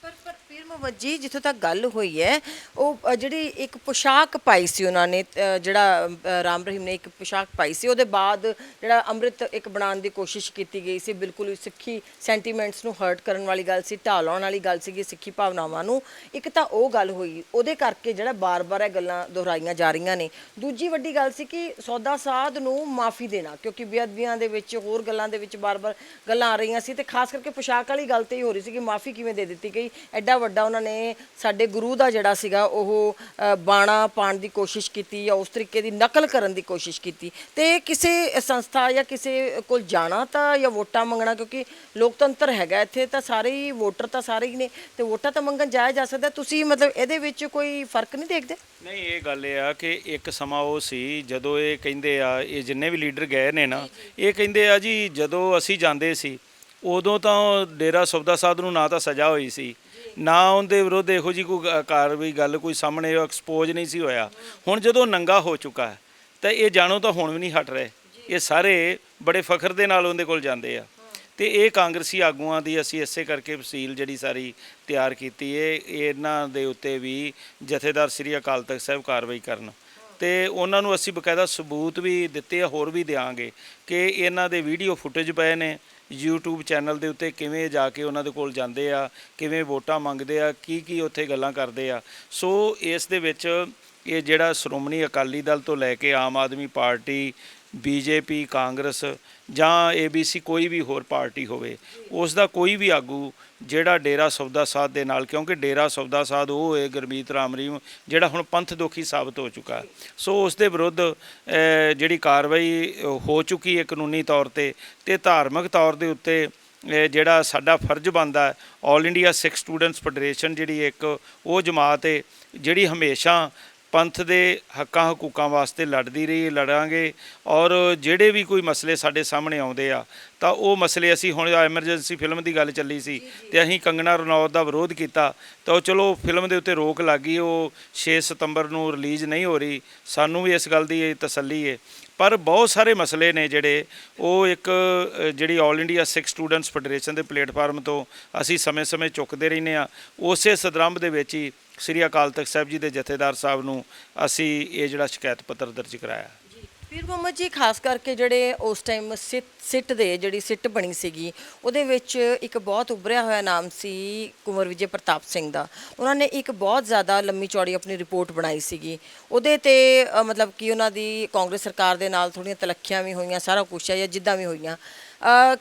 Speaker 1: ਪਰ ਜੀ ਜਿੱਥੋਂ ਤੱਕ ਗੱਲ ਹੋਈ ਹੈ ਉਹ ਅ, ਜਿਹੜੀ ਇੱਕ ਪੋਸ਼ਾਕ ਪਾਈ ਸੀ ਉਹਨਾਂ ਨੇ ਅ, ਜਿਹੜਾ ਅ, ਰਾਮ ਰਹੀਮ ਨੇ ਇੱਕ ਪੋਸ਼ਾਕ ਪਾਈ ਸੀ ਉਹਦੇ ਬਾਅਦ ਜਿਹੜਾ ਅੰਮ੍ਰਿਤ ਇੱਕ ਬਣਾਉਣ ਦੀ ਕੋਸ਼ਿਸ਼ ਕੀਤੀ ਗਈ ਸੀ ਬਿਲਕੁਲ ਹੀ ਸਿੱਖੀ ਸੈਂਟੀਮੈਂਟਸ ਨੂੰ ਹਰਟ ਕਰਨ ਵਾਲੀ ਗੱਲ ਸੀ ਢਾਹ ਲਾਉਣ ਵਾਲੀ ਗੱਲ ਸੀਗੀ ਸਿੱਖੀ ਭਾਵਨਾਵਾਂ ਨੂੰ। ਇੱਕ ਤਾਂ ਉਹ ਗੱਲ ਹੋਈ ਉਹਦੇ ਕਰਕੇ ਜਿਹੜਾ ਬਾਰ-ਬਾਰ ਇਹ ਗੱਲਾਂ ਦੁਹਰਾਈਆਂ ਜਾ ਰਹੀਆਂ ਨੇ। ਦੂਜੀ ਵੱਡੀ ਗੱਲ ਸੀ ਕਿ ਸੌਦਾ ਸਾਧ ਨੂੰ ਮਾਫੀ ਦੇਣਾ ਕਿਉਂਕਿ ਬੇਅਦਬੀਆਂ ਦੇ ਵਿੱਚ ਹੋਰ ਗੱਲਾਂ ਦੇ ਵਿੱਚ ਬਾਰ-ਬਾਰ ਗੱਲਾਂ ਆ ਰਹੀਆਂ ਸੀ ਤੇ ਖਾਸ ਕਰਕੇ ਪੋਸ਼ਾਕ ਵਾਲੀ ਗੱਲ ਤੇ ਹੀ ਹੋ ਰਹੀ ਸੀ ਕਿ ਮਾਫੀ ਕਿਵੇਂ ਦੇ ਦਿੱਤੀ ਗਈ ਐਡਾ ਵੱਡਾ ਉਹਨਾਂ ਨੇ ਸਾਡੇ ਗੁਰੂ ਦਾ ਜਿਹੜਾ ਸੀਗਾ ਉਹ ਅ, ਬਾਣਾ ਪਾਣ ਦੀ ਕੋਸ਼ਿਸ਼ ਕੀਤੀ ਜਾਂ ਉਸ ਤਰੀਕੇ ਦੀ ਨਕਲ ਕਰਨ ਦੀ ਕੋਸ਼ਿਸ਼ ਕੀਤੀ। ਤੇ ਕਿਸੇ ਸੰਸਥਾ ਜਾਂ ਕਿਸੇ ਕੋਲ ਜਾਣਾ ਤਾਂ ਜਾਂ ਵੋਟਾਂ ਮੰਗਣਾ ਕਿਉਂਕਿ ਲੋਕਤੰਤਰ ਹੈਗਾ ਇੱਥੇ ਤਾਂ ਸਾਰੇ ਹੀ ਵੋਟਰ ਤਾਂ ਸਾਰੇ ਹੀ ਨੇ ਤੇ ਵੋਟਾਂ ਤਾਂ ਮੰਗਣ ਜਾਇਆ ਜਾ ਸਕਦਾ। ਤੁਸੀਂ ਮਤਲਬ ਇਹਦੇ ਵਿੱਚ ਕੋਈ ਫ਼ਰਕ ਨਹੀਂ ਦੇਖਦੇ?
Speaker 2: ਨਹੀਂ ਇਹ ਗੱਲ ਇਹ ਆ ਕਿ ਇੱਕ ਸਮਾਂ ਉਹ ਸੀ ਜਦੋਂ ਇਹ ਕਹਿੰਦੇ ਆ ਇਹ ਜਿੰਨੇ ਵੀ ਲੀਡਰ ਗਏ ਨੇ ਨਾ ਇਹ ਕਹਿੰਦੇ ਆ ਜੀ ਜਦੋਂ ਅਸੀਂ ਜਾਂਦੇ ਸੀ ਉਦੋਂ ਤਾਂ ਡੇਰਾ ਸੌਦਾ ਸਾਹਿਬ ਨੂੰ ਨਾ ਤਾਂ ਸਜ਼ਾ ਹੋਈ ਸੀ। ਨਾ ਉਹਦੇ ਵਿਰੁੱਧ ਇਹੋ ਜੀ ਕੋਈ ਗ- ਕਾਰਵਾਈ, ਗੱਲ ਕੋਈ ਸਾਹਮਣੇ ਐਕਸਪੋਜ਼ ਨਹੀਂ ਸੀ ਹੋਇਆ। ਹੁਣ ਜਦੋਂ ਨੰਗਾ ਹੋ ਚੁੱਕਾ ਹੈ, ਤਾਂ ਇਹ ਜਾਣੋ ਤਾਂ ਹੁਣ ਵੀ ਨਹੀਂ ਹਟ ਰਹੇ। ਇਹ ਸਾਰੇ ਬੜੇ ਫਖਰ ਦੇ ਨਾਲ ਉਹਦੇ ਕੋਲ ਜਾਂਦੇ ਆ। ਤੇ ਇਹ ਕਾਂਗਰਸੀ ਆਗੂਆਂ ਦੀ ਅਸੀਂ ਇਸੇ ਕਰਕੇ ਵਸੀਲ ਜਿਹੜੀ ਸਾਰੀ ਤਿਆਰ ਕੀਤੀ ਏ ਇਹਨਾਂ ਦੇ ਉੱਤੇ ਵੀ ਜਥੇਦਾਰ ਸ੍ਰੀ ਅਕਾਲ ਤਖਤ ਸਾਹਿਬ ਕਾਰਵਾਈ ਕਰਨ। ਤੇ ਉਹਨਾਂ ਨੂੰ ਅਸੀਂ ਬਕਾਇਦਾ ਸਬੂਤ ਵੀ ਦਿੱਤੇ ਆ, ਹੋਰ ਵੀ ਦਿਆਂਗੇ ਕਿ ਇਹਨਾਂ ਦੇ ਵੀਡੀਓ ਫੁਟੇਜ ਪਏ ਨੇ। YouTube ਚੈਨਲ ਦੇ ਉੱਤੇ ਕਿਵੇਂ ਜਾ ਕੇ ਉਹਨਾਂ ਦੇ ਕੋਲ ਜਾਂਦੇ ਆ, ਕਿਵੇਂ ਵੋਟਾਂ ਮੰਗਦੇ ਆ ਕੀ ਕੀ ਉੱਥੇ ਗੱਲਾਂ ਕਰਦੇ ਆ। ਸੋ ਇਸ ਦੇ ਵਿੱਚ ਇਹ ਜਿਹੜਾ ਸ਼੍ਰੋਮਣੀ ਅਕਾਲੀ ਦਲ ਤੋਂ ਲੈ ਕੇ Aam Aadmi party, BJP, Congress ਜਾਂ ABC ਕੋਈ ਵੀ ਹੋਰ ਪਾਰਟੀ ਹੋਵੇ, ਉਸ ਦਾ ਕੋਈ ਵੀ ਆਗੂ ਜਿਹੜਾ ਡੇਰਾ ਸੌਦਾ ਸਾਧ ਦੇ ਨਾਲ, ਕਿਉਂਕਿ ਡੇਰਾ ਸੌਦਾ ਸਾਧ ਉਹ ਹੈ ਗੁਰਮੀਤ ਰਾਮ ਰਹੀਮ ਜਿਹੜਾ ਹੁਣ ਪੰਥ ਦੋਖੀ ਸਾਬਤ ਹੋ ਚੁੱਕਾ। ਸੋ ਉਸ ਦੇ ਵਿਰੁੱਧ ਜਿਹੜੀ ਕਾਰਵਾਈ ਹੋ ਚੁੱਕੀ ਹੈ ਕਾਨੂੰਨੀ ਤੌਰ ਤੇ ਤੇ ਧਾਰਮਿਕ ਤੌਰ ਦੇ ਉੱਤੇ ਜਿਹੜਾ ਸਾਡਾ ਫਰਜ਼ ਬਣਦਾ ਹੈ all India Sikh students federation ਜਿਹੜੀ ਇੱਕ ਉਹ ਜਮਾਤ ਹੈ, ਜਿਹੜੀ ਹਮੇਸ਼ਾ ਪੰਥ ਦੇ ਹੱਕਾਂ ਹਕੂਕਾਂ ਵਾਸਤੇ ਲੜਦੀ ਰਹੀ, ਲੜਾਂਗੇ ਔਰ ਜਿਹੜੇ ਵੀ ਕੋਈ ਮਸਲੇ ਸਾਡੇ ਸਾਹਮਣੇ ਆਉਂਦੇ ਆ, ਤਾਂ ਉਹ ਮਸਲੇ ਅਸੀਂ ਹੁਣ ਐਮਰਜੈਂਸੀ ਫਿਲਮ ਦੀ ਗੱਲ ਚੱਲੀ ਸੀ ਤੇ ਅਸੀਂ ਕੰਗਣਾ ਰਣੌਤ ਦਾ ਵਿਰੋਧ ਕੀਤਾ, ਤਾਂ ਉਹ ਚਲੋ ਫਿਲਮ ਦੇ ਉੱਤੇ ਰੋਕ ਲੱਗ ਗਈ, ਉਹ 6 ਸਤੰਬਰ ਨੂੰ ਰਿਲੀਜ਼ ਨਹੀਂ ਹੋ ਰਹੀ, ਸਾਨੂੰ ਵੀ ਇਸ ਗੱਲ ਦੀ ਤਸੱਲੀ ਹੈ ਪਰ ਬਹੁਤ ਸਾਰੇ ਮਸਲੇ ਨੇ ਜਿਹੜੇ, ਉਹ ਇੱਕ ਜਿਹੜੀ all India Sikh students federation ਦੇ ਪਲੇਟਫਾਰਮ ਤੋਂ ਅਸੀਂ ਸਮੇਂ-ਸਮੇਂ ਚੁੱਕਦੇ ਰਹਿੰਦੇ ਆ, ਉਸੇ ਸਦਰੰਭ ਦੇ ਵਿੱਚ ਹੀ ਸ੍ਰੀ ਅਕਾਲ ਤਖਤ ਸਾਹਿਬ ਜੀ ਦੇ ਜਥੇਦਾਰ ਸਾਹਿਬ ਨੂੰ ਅਸੀਂ ਇਹ ਜਿਹੜਾ ਸ਼ਿਕਾਇਤ ਪੱਤਰ ਦਰਜ ਕਰਾਇਆ।
Speaker 1: ਪੀਰ ਮੁਹੰਮਦ ਜੀ ਖਾਸ ਕਰਕੇ ਜਿਹੜੇ ਉਸ ਟਾਈਮ ਸਿੱਟ ਦੇ ਜਿਹੜੀ ਸਿੱਟ ਬਣੀ ਸੀਗੀ ਉਹਦੇ ਵਿੱਚ ਇੱਕ ਬਹੁਤ ਉੱਭਰਿਆ ਹੋਇਆ ਨਾਮ ਸੀ ਕੁੰਵਰ ਵਿਜੇ ਪ੍ਰਤਾਪ ਸਿੰਘ ਦਾ। ਉਹਨਾਂ ਨੇ ਇੱਕ ਬਹੁਤ ਜ਼ਿਆਦਾ ਲੰਮੀ ਚੌੜੀ ਆਪਣੀ ਰਿਪੋਰਟ ਬਣਾਈ ਸੀਗੀ। ਉਹਦੇ ਤੇ ਅ, ਮਤਲਬ ਕਿ ਉਹਨਾਂ ਦੀ ਕਾਂਗਰਸ ਸਰਕਾਰ ਦੇ ਨਾਲ ਥੋੜੀਆਂ ਤਲੱਖੀਆਂ ਵੀ ਹੋਈਆਂ ਸਾਰਾ ਕੁਛ ਹੈ ਜਾਂ ਜਿੱਦਾਂ ਵੀ ਹੋਈਆਂ।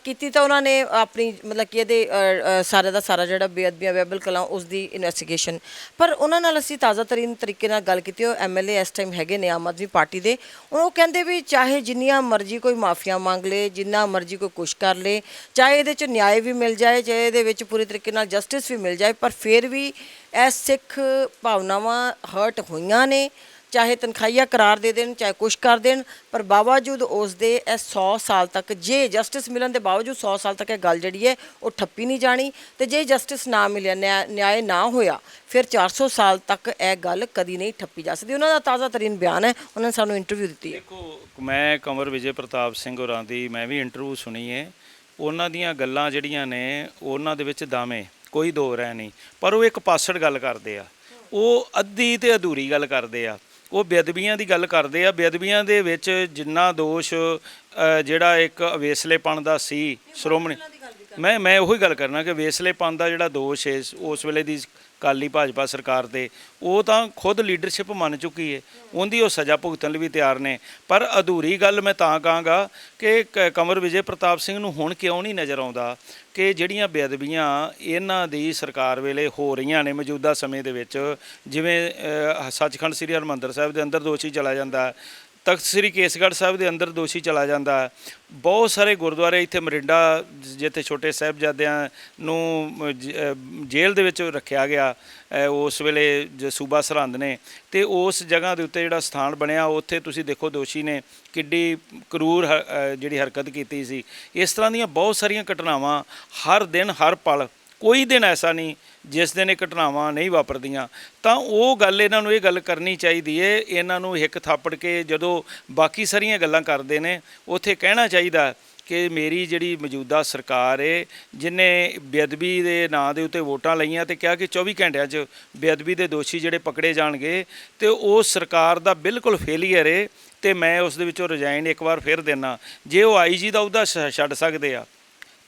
Speaker 1: ਕੀਤੀ ਤਾਂ ਉਹਨਾਂ ਨੇ ਆਪਣੀ ਮਤਲਬ ਕਿ ਇਹਦੇ ਅ, ਦਾ ਸਾਰਾ ਜਿਹੜਾ ਬੇਅਦਬੀਆਂ ਵੈਬਲ ਕਲਾਂ ਉਸ ਦੀ ਇਨਵੈਸਟੀਗੇਸ਼ਨ ਪਰ ਉਹਨਾਂ ਨਾਲ ਅਸੀਂ ਤਾਜ਼ਾ ਤਰੀਨ ਤਰੀਕੇ ਨਾਲ ਗੱਲ ਕੀਤੀ ਉਹ ਐਮਐਲਏ ਇਸ ਟਾਈਮ ਹੈਗੇ ਨੇ ਆਮ ਆਦਮੀ ਪਾਰਟੀ ਦੇ। ਉਹ ਕਹਿੰਦੇ ਵੀ ਚਾਹੇ ਜਿੰਨੀਆਂ ਮਰਜ਼ੀ ਕੋਈ ਮਾਫੀਆਂ ਮੰਗ ਲੇ ਜਿੰਨਾ ਮਰਜ਼ੀ ਕੋਈ ਕੁਛ ਕਰ ਲੇ ਚਾਹੇ ਇਹਦੇ ਚ ਨਿਆਂ ਵੀ ਮਿਲ ਜਾਏ ਚਾਹੇ ਇਹਦੇ ਵਿੱਚ ਪੂਰੀ ਤਰੀਕੇ ਨਾਲ ਜਸਟਿਸ ਵੀ ਮਿਲ ਜਾਏ ਪਰ ਫਿਰ ਵੀ ਇਹ ਸਿੱਖ ਭਾਵਨਾਵਾਂ ਹਰਟ ਹੋਈਆਂ ਨੇ। ਚਾਹੇ ਤਨਖਾਹੀਆ ਕਰਾਰ ਦੇ ਦੇਣ, ਚਾਹੇ ਕੁਛ ਕਰ ਦੇਣ, ਪਰ ਬਾਵਜੂਦ ਉਸ ਦੇ ਇਹ 100 ਸਾਲ ਤੱਕ ਜੇ ਜਸਟਿਸ ਮਿਲਣ ਦੇ ਬਾਵਜੂਦ 100 ਸਾਲ ਤੱਕ ਇਹ ਗੱਲ ਜਿਹੜੀ ਹੈ, ਉਹ ਠੱਪੀ ਨਹੀਂ ਜਾਣੀ ਤੇ ਜੇ ਜਸਟਿਸ ਨਾ ਮਿਲਿਆ, ਨਿਆਂ ਨਿਆਂ ਨਾ ਹੋਇਆ, ਫਿਰ 400 ਸਾਲ ਤੱਕ ਇਹ ਗੱਲ ਕਦੀ ਨਹੀਂ ਠੱਪੀ ਜਾ ਸਕਦੀ। ਉਹਨਾਂ ਦਾ ਤਾਜ਼ਾ ਤਰੀਨ ਬਿਆਨ ਹੈ, ਉਹਨਾਂ ਨੇ ਸਾਨੂੰ ਇੰਟਰਵਿਊ ਦਿੱਤੀ ਹੈ।
Speaker 2: ਦੇਖੋ, ਮੈਂ ਕੰਵਰ ਵਿਜੇ ਪ੍ਰਤਾਪ ਸਿੰਘ ਹੋਰਾਂ ਦੀ ਮੈਂ ਵੀ ਇੰਟਰਵਿਊ ਸੁਣੀ ਹੈ। ਉਹਨਾਂ ਦੀਆਂ ਗੱਲਾਂ ਜਿਹੜੀਆਂ ਨੇ, ਉਹਨਾਂ ਦੇ ਵਿੱਚ ਦਾਵੇਂ ਕੋਈ ਦੋ ਰਹਿ ਨਹੀਂ। ਪਰ ਉਹ ਇੱਕ ਪਾਸੜ ਗੱਲ ਕਰਦੇ ਆ। ਉਹ ਅੱਧੀ ਤੇ ਅਧੂਰੀ ਗੱਲ ਕਰਦੇ ਆ। ਉਹ ਬੇਅਦਬੀਆਂ ਦੀ ਗੱਲ ਕਰਦੇ ਆ ਬੇਅਦਬੀਆਂ ਦੇ ਵਿੱਚ ਜਿੰਨਾ ਦੋਸ਼ ਅ, ਜਿਹੜਾ ਇੱਕ ਅਵੇਸਲੇਪਣ ਦਾ ਸੀ ਸ਼੍ਰੋਮਣੀ ਮੈਂ ਮੈਂ ਉਹੀ ਗੱਲ ਕਰਨਾ ਕਿ ਵੇਸਲੇਪਣ ਦਾ ਜਿਹੜਾ ਦੋਸ਼ ਹੈ ਉਸ ਵੇਲੇ ਦੀ ਕਾਲੀ ਭਾਜਪਾ ਸਰਕਾਰ ਤੇ ਉਹ ਤਾਂ ਖੁਦ ਲੀਡਰਸ਼ਿਪ ਮੰਨ ਚੁੱਕੀ ਹੈ ਉਹਦੀ ਉਹ ਸਜ਼ਾ ਭੁਗਤਣ ਲਈ ਵੀ ਤਿਆਰ ਨੇ। ਪਰ ਅਧੂਰੀ ਗੱਲ ਮੈਂ ਤਾਂ ਕਹਾਂਗਾ ਕਿ ਕ- ਕਮਰ ਵਿਜੇ ਪ੍ਰਤਾਪ ਸਿੰਘ ਨੂੰ ਹੁਣ ਕਿਉਂ ਨਹੀਂ ਨਜ਼ਰ ਆਉਂਦਾ ਕਿ ਜਿਹੜੀਆਂ ਬੇਅਦਬੀਆਂ ਇਹਨਾਂ ਦੀ ਸਰਕਾਰ ਵੇਲੇ ਹੋ ਰਹੀਆਂ ਨੇ ਮੌਜੂਦਾ ਸਮੇਂ ਦੇ ਵਿੱਚ, ਜਿਵੇਂ ਸੱਚਖੰਡ ਸ੍ਰੀ ਹਰਿਮੰਦਰ ਸਾਹਿਬ ਦੇ ਅੰਦਰ ਦੋਸ਼ੀ ਚਲਾ ਜਾਂਦਾ ਤਖਤ ਸ੍ਰੀ ਕੇਸਗੜ੍ਹ ਸਾਹਿਬ ਦੇ ਅੰਦਰ ਦੋਸ਼ੀ ਚਲਾ ਜਾਂਦਾ ਹੈ। ਬਹੁਤ ਸਾਰੇ ਗੁਰਦੁਆਰੇ ਇੱਥੇ ਮਰਿੰਡਾ, ਜਿੱਥੇ ਛੋਟੇ ਸਾਹਿਬਜ਼ਾਦਿਆਂ ਨੂੰ ਜੇਲ੍ਹ ਦੇ ਵਿੱਚ ਰੱਖਿਆ ਗਿਆ ਉਸ ਵੇਲੇ ਜ, ਸੂਬਾ ਸਰਹੰਦ ਨੇ। ਤੇ ਉਸ ਜਗ੍ਹਾ ਦੇ ਉੱਤੇ ਜਿਹੜਾ ਸਥਾਨ ਬਣਿਆ, ਉੱਥੇ ਤੁਸੀਂ ਦੇਖੋ ਦੋਸ਼ੀ ਨੇ ਕਿੱਡੀ ਕਰੂਰ ਹ- ਜਿਹੜੀ ਹਰਕਤ ਕੀਤੀ ਸੀ। ਇਸ ਤਰ੍ਹਾਂ ਦੀਆਂ ਬਹੁਤ ਸਾਰੀਆਂ ਘਟਨਾਵਾਂ ਹਰ ਦਿਨ, ਹਰ ਪਲ, ਕੋਈ ਦਿਨ ਐਸਾ ਨਹੀਂ ਜਿਸ ਦਿਨ ਇਹ ਘਟਨਾਵਾਂ ਨਹੀਂ ਵਾਪਰਦੀਆਂ, ਤਾਂ ਉਹ ਗੱਲ ਇਹਨਾਂ ਨੂੰ ਇਹ ਗੱਲ ਕਰਨੀ ਚਾਹੀਦੀ ਏ, ਇਹਨਾਂ ਨੂੰ ਹਿੱਕ ਥਾਪੜ ਕੇ ਜਦੋਂ ਬਾਕੀ ਸਾਰੀਆਂ ਗੱਲਾਂ ਕਰਦੇ ਨੇ, ਉੱਥੇ ਕਹਿਣਾ ਚਾਹੀਦਾ ਕਿ ਮੇਰੀ ਜਿਹੜੀ ਮੌਜੂਦਾ ਸਰਕਾਰ ਏ, ਜਿਨੇ ਬੇਅਦਬੀ ਦੇ ਨਾਂ ਦੇ ਉੱਤੇ ਵੋਟਾਂ ਲਈਆਂ ਤੇ ਕਿਹਾ ਕਿ 24 ਘੰਟਿਆਂ 'ਚ ਬੇਅਦਬੀ ਦੇ ਦੋਸ਼ੀ ਜਿਹੜੇ ਪਕੜੇ ਜਾਣਗੇ, ਤੇ ਉਹ ਸਰਕਾਰ ਦਾ ਬਿਲਕੁਲ ਫੇਲੀਅਰ ਏ, ਤੇ ਮੈਂ ਉਸ ਦੇ ਵਿੱਚੋਂ ਰਿਜ਼ਾਈਨ ਇੱਕ ਵਾਰ ਫਿਰ ਦੇਣਾ ਜੇ ਉਹ ਆਈਜੀ ਦਾ ਉਹਦਾ ਛੱਡ ਸਕਦੇ ਆ